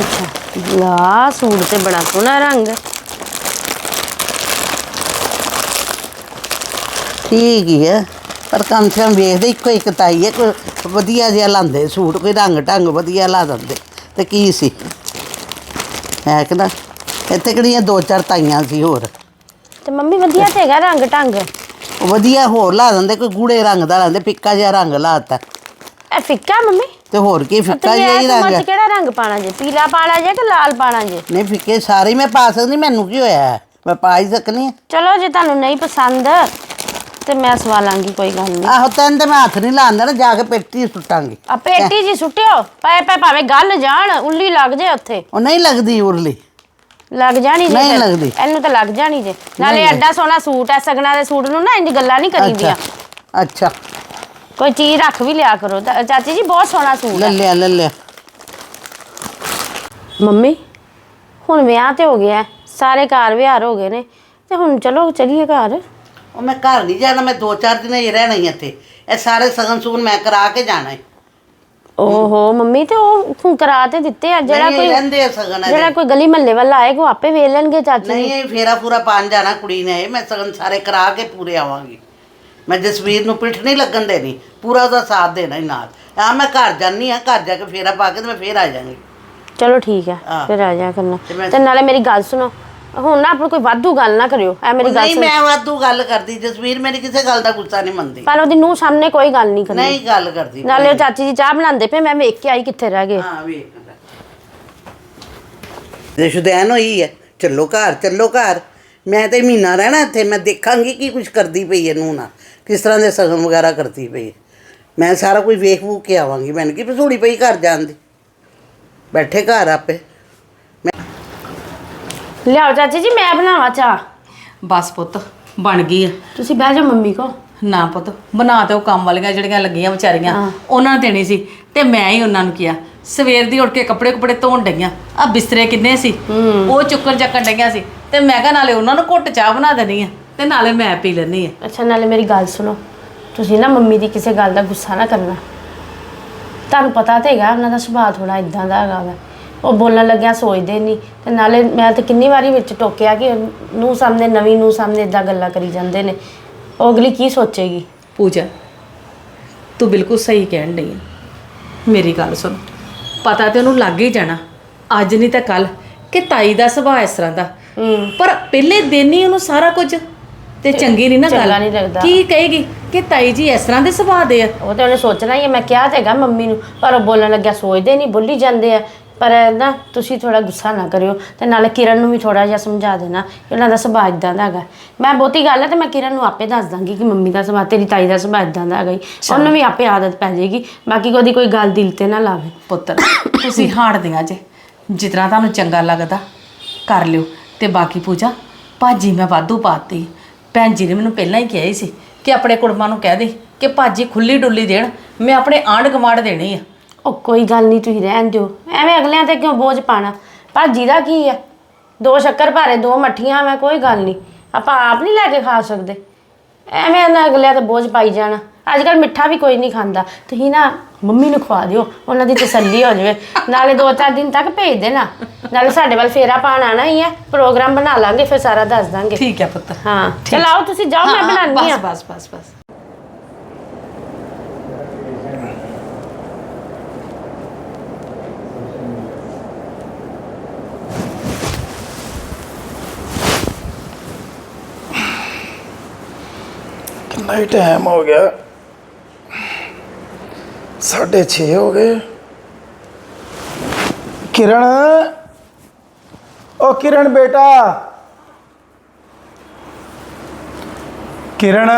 ਅੱਛਾ। ਲਾ ਸੂਟ ਤੇ ਬੜਾ ਸੋਹਣਾ ਰੰਗ। ਠੀਕ ਹੀ ਹੈ। ਪਰ ਕੰਮ ਸੇ ਕਮ ਵੇਖਦੇ ਇੱਕੋ ਇੱਕ ਤਾਈ ਹੈ ਕੋਈ ਵਧੀਆ ਜਿਹਾ ਲਾਂਦੇ ਸੂਟ ਕੋਈ ਰੰਗ ਢੰਗ ਵਧੀਆ ਲਾ ਦਿੰਦੇ। ਤੇ ਕੀ ਸੀ? ਹੈ ਕਿ ਨਾ? ਇੱਥੇ ਕਿਹੜੀਆਂ ਦੋ ਚਾਰ ਤਾਈਆਂ ਸੀ ਹੋਰ। ਤੇ ਮੰਮੀ ਵਧੀਆ ਤੇ ਹੈਗਾ ਰੰਗ ਉਹ ਵਧੀਆ ਹੋਰ ਲਾ ਦਿੰਦੇ ਕੋਈ ਗੂੜੇ ਰੰਗ ਦਾ ਲਾਂਦੇ ਫਿੱਕਾ ਜਿਹਾ ਰੰਗ ਲਾਤਾ ਇਹ ਫਿੱਕਾ ਮੰਮੀ? ਤੇ ਹੋਰ ਕੀ ਫਿੱਕਾ ਜਿਹਾ ਹੀ ਰੰਗ। ਹੈ ਕਿਹੜਾ ਰੰਗ ਪਾਣਾ ਜੇ? ਪੀਲਾ ਪਾਣਾ ਜੇ ਕਿ ਲਾਲ ਪਾਣਾ ਜੇ? ਨਹੀਂ ਫਿੱਕੇ ਸਾਰੇ ਹੀ ਮੈਂ ਪਾ ਸਕਦੀ ਮੈਨੂੰ ਕੀ ਹੋਇਆ? ਮੈਂ ਪਾ ਹੀ ਸਕਨੀ ਹਾਂ। ਚਲੋ ਜੇ ਤੁਹਾਨੂੰ ਨਹੀਂ ਪਸੰਦ ਤੇ ਮੈਂ ਸਵਾ ਲਾਂਗੀ ਕੋਈ ਗੱਲ ਨਹੀਂ। ਆਹੋ ਤੈਨੂੰ ਤੇ ਮੈਂ ਹੱਥ ਨਹੀਂ ਲਾਉਂਦਾ ਨਾ ਜਾ ਕੇ ਪੇਟੀ ਸੁੱਟਾਂਗੀ। ਆ ਪੇਟੀ ਜੀ ਸੁੱਟਿਓ? ਪਏ ਪਏ ਭਾਵੇਂ ਗੱਲ ਜਾਣ ਉੱਲੀ ਲੱਗ ਜੇ ਉੱਥੇ। ਉਹ ਨਹੀਂ ਲੱਗਦੀ ਉਰਲੀ। ਲੱਗ ਜਾਣੀ ਜੇ ਨਹੀਂ ਫਿਰ। ਲੱਗਦੀ। ਇਹਨੂੰ ਤਾਂ ਲੱਗ ਜਾਣੀ ਜੇ। ਨਾਲੇ। ਐਡਾ ਸੋਹਣਾ ਸੂਟ ਐ ਸਗਣਾ ਦੇ ਸੂਟ ਨੂੰ ਨਾ ਇੰਜ ਗੱਲਾਂ ਨਹੀਂ ਕਰੀਦੀਆਂ ਅੱਛਾ ਅੱਛਾ। ਕੋਈ ਚੀਜ਼ ਰੱਖ ਵੀ ਲਿਆ ਕਰੋ। ਤਾਂ- ਚਾਚੀ ਜੀ ਬਹੁਤ ਸੋਹਣਾ ਸੂਟ ਲੈ ਹੈ ਲਿਆ ਲੈ ਲਿਆ। ਮੰਮੀ ਹੁਣ ਵਿਆਹ ਤੇ ਹੋ ਗਿਆ। ਹੈ, ਸਾਰੇ ਘਰ ਵਿਹਾਰ ਹੋ ਗਏ ਨੇ। ਤੇ ਹੁਣ ਚਲੋ ਚਲੀਏ ਘਰ। ਉਹ ਮੈਂ ਘਰ ਨਹੀਂ ਜਾਣਾ ਮੈਂ ਦੋ ਚਾਰ ਦਿਨ ਹੀ ਰਹਿਣਾ ਹੀ ਇੱਥੇ। ਇਹ ਸਾਰੇ ਸਗਨ ਸੂਨ ਮੈਂ ਕਰਾ ਕੇ ਜਾਣਾ ਹੈ ਓਹੋ ਮੰਮੀ ਤੇ ਉਹ ਹੁਣ ਕਰਾ ਤੇ ਦਿੱਤੇ ਆ ਜਿਹੜਾ ਨਹੀਂ ਕੋਈ ਰਹਿੰਦੇ ਆ ਸਗਨ ਜਿਹੜਾ ਕੋਈ ਗਲੀ ਮਹੱਲੇ ਵਾਲਾ ਆਏਗਾ ਉਹ ਆਪੇ ਵੇਚ ਲੈਣਗੇ ਚਾਚੀ ਨਹੀਂ ਇਹ ਫੇਰਾ ਪੂਰਾ ਪਾਣ ਜਾਣਾ ਕੁੜੀ ਨੇ ਮੈਂ ਸਗਨ ਸਾਰੇ ਕਰਾ ਕੇ ਪੂਰੇ ਆਵਾਂਗੀ। ਮੈਂ ਜਸਵੀਰ ਨੂੰ ਪਿੱਠ ਨਹੀਂ ਲੱਗਣ ਦੇਣੀ ਪੂਰਾ ਉਹਦਾ ਸਾਥ ਦੇਣਾ ਹੀ ਨਾਲ। ਆ ਮੈਂ ਘਰ ਜਾਨੀ ਆ ਘਰ ਜਾ ਕੇ ਫੇਰਾ ਪਾ ਕੇ ਤੇ ਮੈਂ ਫੇਰ ਆ ਜਾਵਾਂਗੀ ਚਲੋ ਠੀਕ ਹਾਂ। ਫਿਰ ਆ ਜਾ ਕਰਨਾ। ਤੇ ਮੈਂ- ਤੇ ਨਾਲੇ ਮੇਰੀ ਗੱਲ ਸੁਣੋ ਹੁਣ ਨਾ ਆਪਣੀ ਕੋਈ ਵਾਧੂ ਗੱਲ ਨਾ ਕਰਿਓ ਐ ਮੇਰੀ ਗੱਲ ਨਹੀਂ ਸੁਣ। ਮੈਂ ਵਾਧੂ ਗੱਲ ਕਰਦੀ ਜਸਵੀਰ ਮੇਰੀ ਕਿਸੇ ਗੱਲ ਦਾ ਗੁੱਸਾ ਨਹੀਂ ਮੰਨਦੀ। ਪਰ ਉਹਦੀ ਨੂੰ ਸਾਹਮਣੇ ਕੋਈ ਗੱਲ ਨਹੀਂ ਕਰਨੀ। ਨਹੀਂ ਗੱਲ ਕਰਦੀ ਨਾਲੇ ਉਹ ਚਾਚੀ ਜੀ ਚਾਹ ਬਣਾਉਂਦੇ ਪਏ ਮੈਂ ਵੇਖ ਕੇ ਆਈ ਕਿੱਥੇ ਰਹਿ ਗਏ। ਹਾਂ ਵੇਖ ਜੇ ਸ਼ੁਦੈਨ ਹੋਈ ਹੈ ਚੱਲੋ ਘਰ ਚੱਲੋ ਘਰ। ਮੈਂ ਤੇ ਮਹੀਨਾ ਰਹਿਣਾ ਇੱਥੇ ਮੈਂ ਦੇਖਾਂਗੀ ਕੀ ਕੁਝ ਕਰਦੀ ਪਈ ਹੈ ਨੂੰ ਨਾ ਕਿਸ ਤਰ੍ਹਾਂ ਦੇ ਸਗਨ ਵਗੈਰਾ ਕਰਦੀ ਪਈ ਹੈ। ਮੈਂ ਸਾਰਾ ਕੁਝ ਵੇਖ ਵੂਖ ਕੇ ਆਵਾਂਗੀ ਮੈਨੂੰ ਕੀ ਪਸੂੜੀ ਪਈ ਘਰ ਜਾਣ ਦੀ। ਬੈਠੇ ਘਰ ਆਪੇ। ਲਿਆਓ ਚਾਚੀ ਜੀ ਮੈਂ ਬਣਾਵਾਂ ਚਾਹ। ਬਸ ਪੁੱਤ ਬਣ ਗਈ ਆ। ਤੁਸੀਂ ਬਹਿ ਜਾਓ ਮੰਮੀ ਕੋ। ਨਾ ਪੁੱਤ ਬਣਾ ਤੇ ਉਹ ਕੰਮ ਵਾਲੀਆਂ ਜਿਹੜੀਆਂ ਲੱਗੀਆਂ ਵਿਚਾਰੀਆਂ ਉਹਨਾਂ ਨੇ ਦੇਣੀ ਸੀ ਤੇ ਮੈਂ ਹੀ ਉਹਨਾਂ ਨੂੰ ਕਿਹਾ। ਸਵੇਰ ਦੀ ਉੱਠ ਕੇ ਕੱਪੜੇ ਕੁਪੜੇ ਧੋਣ ਡਈਆਂ। ਆ ਬਿਸਤਰੇ ਕਿੰਨੇ ਸੀ? ਉਹ ਚੁੱਕਣ ਚੱਕਣ ਡਈਆਂ ਸੀ। ਤੇ ਮੈਂ ਕਿਹਾ ਨਾਲੇ ਉਹਨਾਂ ਨੂੰ ਘੁੱਟ ਚਾਹ ਬਣਾ ਦੇਣੀ ਆ ਤੇ ਨਾਲੇ ਮੈਂ ਪੀ ਲੈਣੀ ਆ। ਅੱਛਾ ਨਾਲੇ ਮੇਰੀ ਗੱਲ ਸੁਣੋ। ਤੁਸੀਂ ਨਾ ਮੰਮੀ ਦੀ ਕਿਸੇ ਗੱਲ ਦਾ ਗੁੱਸਾ ਨਾ ਕਰਨਾ। ਤੁਹਾਨੂੰ ਪਤਾ ਤੇ ਹੈਗਾ ਉਹਨਾਂ ਦਾ ਸੁਭਾਅ ਥੋੜਾ ਇਦਾਂ ਦਾ ਹੈਗਾ ਵਾ। ਉਹ ਬੋਲਣ ਲੱਗਿਆ ਸੋਚਦੇ ਨਹੀਂ ਤੇ ਨਾਲੇ ਮੈਂ ਤਾਂ ਕਿੰਨੀ ਵਾਰੀ ਵਿੱਚ ਟੋਕਿਆ ਕਿ ਨੂੰ ਸਾਹਮਣੇ ਨਵੀਂ ਨੂੰ ਸਾਹਮਣੇ ਇਦਾਂ ਗੱਲਾਂ ਕਰੀ ਜਾਂਦੇ ਨੇ। ਉਹ ਅਗਲੀ ਕੀ ਸੋਚੇਗੀ? ਪੂਜਾ ਤੂੰ ਬਿਲਕੁਲ ਸਹੀ ਕਹਿਣ ਡਈ ਆ। ਮੇਰੀ ਗੱਲ ਸੁਣ ਪਤਾ ਤੇ ਉਹਨੂੰ ਲੱਗ ਹੀ ਜਾਣਾ। ਅੱਜ ਨਹੀਂ ਤਾਂ ਕੱਲ ਕਿ ਤਾਈ ਦਾ ਸੁਭਾਅ ਇਸ ਤਰ੍ਹਾਂ ਦਾ। ਪਰ ਪਹਿਲੇ ਦਿਨ ਹੀ ਉਹਨੂੰ ਸਾਰਾ ਕੁਝ ਤੇ ਚੰਗੀ ਨਹੀਂ ਨਾ ਚੰਗਾ ਗੱਲ ਨਹੀਂ ਲੱਗਦਾ। ਕੀ ਕਹੇਗੀ ਕਿ ਤਾਈ ਜੀ ਇਸ ਤਰ੍ਹਾਂ ਦੇ ਸੁਭਾਅ ਦੇ ਆ? ਉਹ ਤੇ ਉਹਨੇ ਸੋਚਣਾ ਹੀ ਹੈ, ਮੈਂ ਕਿਹਾ ਤੇ ਹੈਗਾ ਮੰਮੀ ਨੂੰ ਪਰ ਉਹ ਬੋਲਣ ਲੱਗਿਆ ਸੋਚਦੇ ਨਹੀਂ ਬੋਲੀ ਜਾਂਦੇ ਆ। ਪਰ ਨਾ ਤੁਸੀਂ ਥੋੜਾ ਗੁੱਸਾ ਨਾ ਕਰਿਓ ਤੇ ਨਾਲੇ ਕਿਰਨ ਨੂੰ ਵੀ ਥੋੜਾ ਜਿਹਾ ਸਮਝਾ ਦੇਣਾ ਕਿ ਉਹਨਾਂ ਦਾ ਸੁਭਾਅ ਇਦਾਂ ਦਾ ਹੈਗਾ। ਮੈਂ ਬਹੁਤੀ ਗੱਲ ਹੈ ਤੇ ਮੈਂ ਕਿਰਨ ਨੂੰ ਆਪੇ ਦੱਸ ਦਾਂਗੀ ਕਿ ਮੰਮੀ ਦਾ ਸੁਭਾਅ ਤੇਰੀ ਤਾਈ ਦਾ ਸੁਭਾਅ ਇਦਾਂ ਦਾ ਹੈਗਾ ਈ। ਉਹਨੂੰ ਵੀ ਆਪੇ ਆਦਤ ਪੈ ਜਾਏਗੀ ਬਾਕੀ ਉਹਦੀ ਕੋਈ ਗੱਲ ਦਿਲ ਤੇ ਨਾ ਲਾਵੇ। ਪੁੱਤਰ ਤੁਸੀਂ ਹਾੜਦੀਆਂ ਜੇ। ਜਿਤਨਾ ਤੁਹਾਨੂੰ ਚੰਗਾ ਲੱਗਦਾ ਕਰ ਲਿਓ। ਤੇ ਬਾਕੀ ਪੂਜਾ ਭਾਜੀ ਮੈਂ ਵਾਧੂ ਪਾਤੀ। ਭੈਣ ਜੀ ਨੇ ਮੈਨੂੰ ਪਹਿਲਾਂ ਹੀ ਕਿਹਾ ਹੀ ਸੀ ਕਿ ਆਪਣੇ ਕੁੜਮਾਂ ਨੂੰ ਕਹਿ ਦੇ ਕਿ ਭਾਜੀ ਖੁੱਲੀ ਡੁੱਲੀ ਦੇਣ ਮੈਂ ਆਪਣੇ ਆਂਢ ਗਵਾਂਢ ਦੇਣੀ ਆ। ਉਹ ਕੋਈ ਗੱਲ ਨਹੀਂ ਤੁਸੀਂ ਰਹਿਣ ਦਿਓ। ਐਵੇਂ ਅਗਲਿਆਂ ਤੇ ਕਿਉਂ ਬੋਝ ਪਾਣਾ ਭਾਜੀ ਦਾ ਕੀ ਹੈ ਦੋ ਸ਼ੱਕਰ ਭਾਰੇ ਦੋ ਮੱਠੀਆਂ ਮੈਂ ਕੋਈ ਗੱਲ ਨਹੀਂ। ਆਪਾਂ ਆਪ ਨਹੀਂ ਲੈ ਕੇ ਖਾ ਸਕਦੇ। ਐਵੇਂ ਨਾ ਅਗਲਿਆਂ ਤੇ ਬੋਝ ਪਾਈ ਜਾਣਾ। ਅੱਜ ਕੱਲ ਮਿੱਠਾ ਵੀ ਕੋਈ ਨਹੀਂ ਖਾਂਦਾ। ਤੁਸੀਂ ਨਾ ਮੰਮੀ ਨੂੰ ਖਵਾ ਦਿਓ ਉਹਨਾਂ ਦੀ ਤਸੱਲੀ ਹੋ ਜਾਵੇ। ਨਾਲੇ ਦੋ ਚਾਰ ਦਿਨ ਤੱਕ ਭੇਜ ਦੇਣਾ। ਨਾਲੇ ਸਾਡੇ ਵੱਲ ਫੇਰਾ ਪਾਣ ਆਣਾ ਹੀ ਹੈ ਪ੍ਰੋਗਰਾਮ ਬਣਾ ਲਾਂਗੇ ਫਿਰ ਸਾਰਾ ਦੱਸ ਦਾਂਗੇ। ਠੀਕ ਹੈ ਪੁੱਤ। ਹਾਂ। ਚਲ ਆਓ ਤੁਸੀਂ ਜਾਓ ਮੈਂ ਬਣਾਉਣੀ ਆ ਬਸ ਬਸ ਬਸ ਬਸ। ਕਿੰਨਾ ਹੀ ਟਾਈਮ ਹੋ ਗਿਆ। 6:30 ਹੋ ਗਏ। ਕਿਰਨ ਓ ਕਿਰਨ ਬੇਟਾ। ਕਿਰਨ,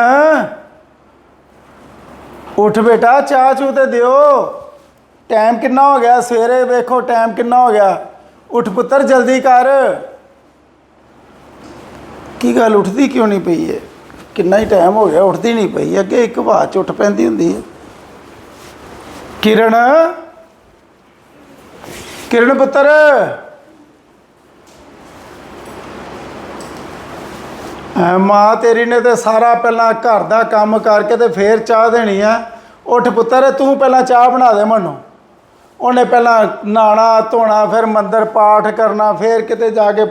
ਉੱਠ ਬੇਟਾ, ਚਾਹ ਚੂ ਤੇ ਦਿਓ। ਟਾਈਮ ਕਿੰਨਾ ਹੋ ਗਿਆ? ਸਵੇਰੇ ਵੇਖੋ ਟਾਈਮ ਕਿੰਨਾ ਹੋ ਗਿਆ? ਉੱਠ ਪੁੱਤਰ, ਜਲਦੀ ਕਰ। ਕੀ ਗੱਲ ਉੱਠਦੀ ਕਿਉਂ ਨਹੀਂ ਪਈ ਏ? ਕਿੰਨਾ ਹੀ ਟਾਈਮ ਹੋ ਗਿਆ, ਉੱਠਦੀ ਨਹੀਂ ਪਈ, ਅੱਗੇ ਇੱਕ ਵਾਰ ਚ ਉੱਠ ਪੈਂਦੀ ਹੁੰਦੀ ਹੈ। ਕਿਰਨ ਕਿਰਨ ਪੁੱਤਰ। ਮਾਂ ਤੇਰੀ ਨੇ ਤੇ ਸਾਰਾ ਪਹਿਲਾਂ ਘਰ ਦਾ ਕੰਮ ਕਰਕੇ ਤੇ ਫੇਰ ਚਾਹ ਦੇਣੀ ਆ। ਉੱਠ ਪੁੱਤਰ, ਤੂੰ ਪਹਿਲਾਂ ਚਾਹ ਬਣਾ ਦੇ ਮੈਨੂੰ। ਉਹਨੇ ਪਹਿਲਾਂ ਨਹਾਣਾ ਧੋਣਾ, ਫਿਰ ਮੰਦਰ ਪਾਠ ਕਰਨਾ, ਫਿਰ ਕਿਤੇ ਜਾ ਕੇ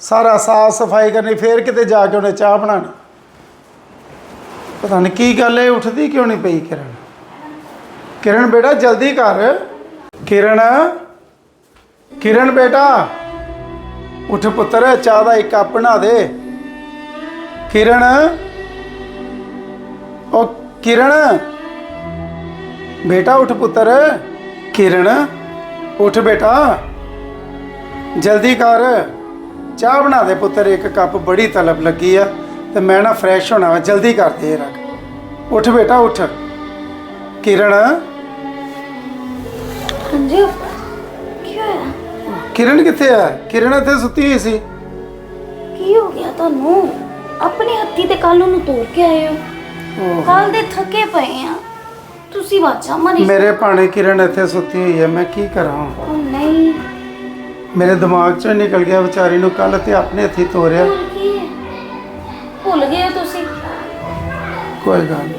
ਸਾਰਾ ਸਾਫ਼ ਸਫ਼ਾਈ ਕਰਨੀ, ਫਿਰ ਕਿਤੇ ਜਾ ਕੇ ਉਹਨੇ ਚਾਹ ਬਣਾਣੀ ਪਤਾ ਨਹੀਂ ਕੀ ਗੱਲ ਹੈ ਉੱਠਦੀ ਕਿਉਂ ਨਹੀਂ ਪਈ ਕਿਰਨ? ਕਿਰਨ ਬੇਟਾ, ਜਲਦੀ ਕਰ। ਕਿਰਨ ਕਿਰਨ ਬੇਟਾ। ਉੱਠ ਪੁੱਤਰ, ਚਾਹ ਦਾ ਇੱਕ ਕੱਪ ਬਣਾ ਦੇ। ਕਿਰਨ, ਉਹ ਕਿਰਨ। ਬੇਟਾ, ਉੱਠ ਪੁੱਤਰ। ਕਿਰਨ, ਉੱਠ ਬੇਟਾ। ਜਲਦੀ ਕਰ। ਚਾਹ ਬਣਾ ਦੇ ਪੁੱਤਰ, ਇੱਕ ਕੱਪ। ਬੜੀ ਤਲਬ ਲੱਗੀ ਆ। ਤੇ ਮੈਂ ਨਾ ਫਰੈਸ਼ ਹੋਣਾ ਵਾ ਜਲਦੀ ਕਰ ਦੇ ਰੱਖ ਉੱਠ ਬੇਟਾ ਉੱਠ। ਕਿਰਨ? ਹਾਂਜੀ ਕੀ ਹੋਇਆ? ਕਿਰਨ ਕਿੱਥੇ ਆ? ਕਿਰਨ ਇੱਥੇ ਸੁੱਤੀ ਹੋਈ ਸੀ। ਕੀ ਹੋ ਗਿਆ ਤੁਹਾਨੂੰ? ਆਪਣੇ ਹੱਥੀ ਤੇ ਕੱਲ ਨੂੰ ਤੋੜ ਕੇ ਆਏ ਹੋ। ਕੱਲ ਦੇ ਥੱਕੇ ਪਏ ਆ। ਤੁਸੀਂ ਵਾਚਾ ਮਾਰੀ ਮੇਰੇ ਭਾਣੇ ਕਿਰਨ ਇੱਥੇ ਸੁੱਤੀ ਹੋਈ ਹੈ ਮੈਂ ਕੀ ਕਰਾਂ ਉਹ ਨਹੀਂ। ਮੇਰੇ ਦਿਮਾਗ ਚੋਂ ਨਿਕਲ ਗਿਆ ਵਿਚਾਰੀ ਨੂੰ ਕੱਲ ਤੇ ਆਪਣੇ ਹੱਥੀ ਭੁੱਲ ਕੀ? ਭੁੱਲ ਗਏ ਹੋ ਤੁਸੀਂ? ਕੋਈ ਗੱਲ ਨਹੀਂ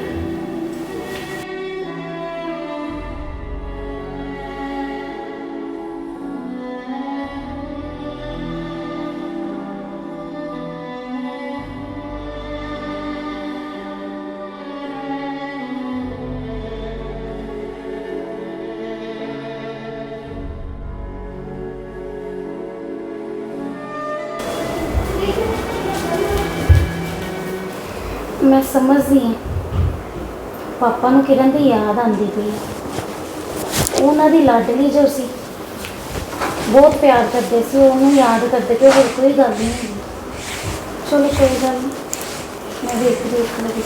ਸਮਝਦੀ ਹਾਂ। ਪਾਪਾ ਨੂੰ ਕਿਰਨ ਦੀ ਯਾਦ ਆਉਂਦੀ ਪਈ ਹੈ। ਉਹਨਾਂ ਦੀ ਲਾਡਲੀ ਜੋ ਸੀ, ਬਹੁਤ ਪਿਆਰ ਕਰਦੇ ਸੀ, ਉਹਨੂੰ ਯਾਦ ਕਰਦੇ ਕਿ ਹੋਰ ਕੋਈ ਗੱਲ ਨਹੀਂ ਹੁੰਦੀ। ਚਲੋ, ਕੋਈ ਗੱਲ ਨਹੀਂ। ਮੈਂ ਵੇਖ ਦੇਖ ਲਵਾਂਗੀ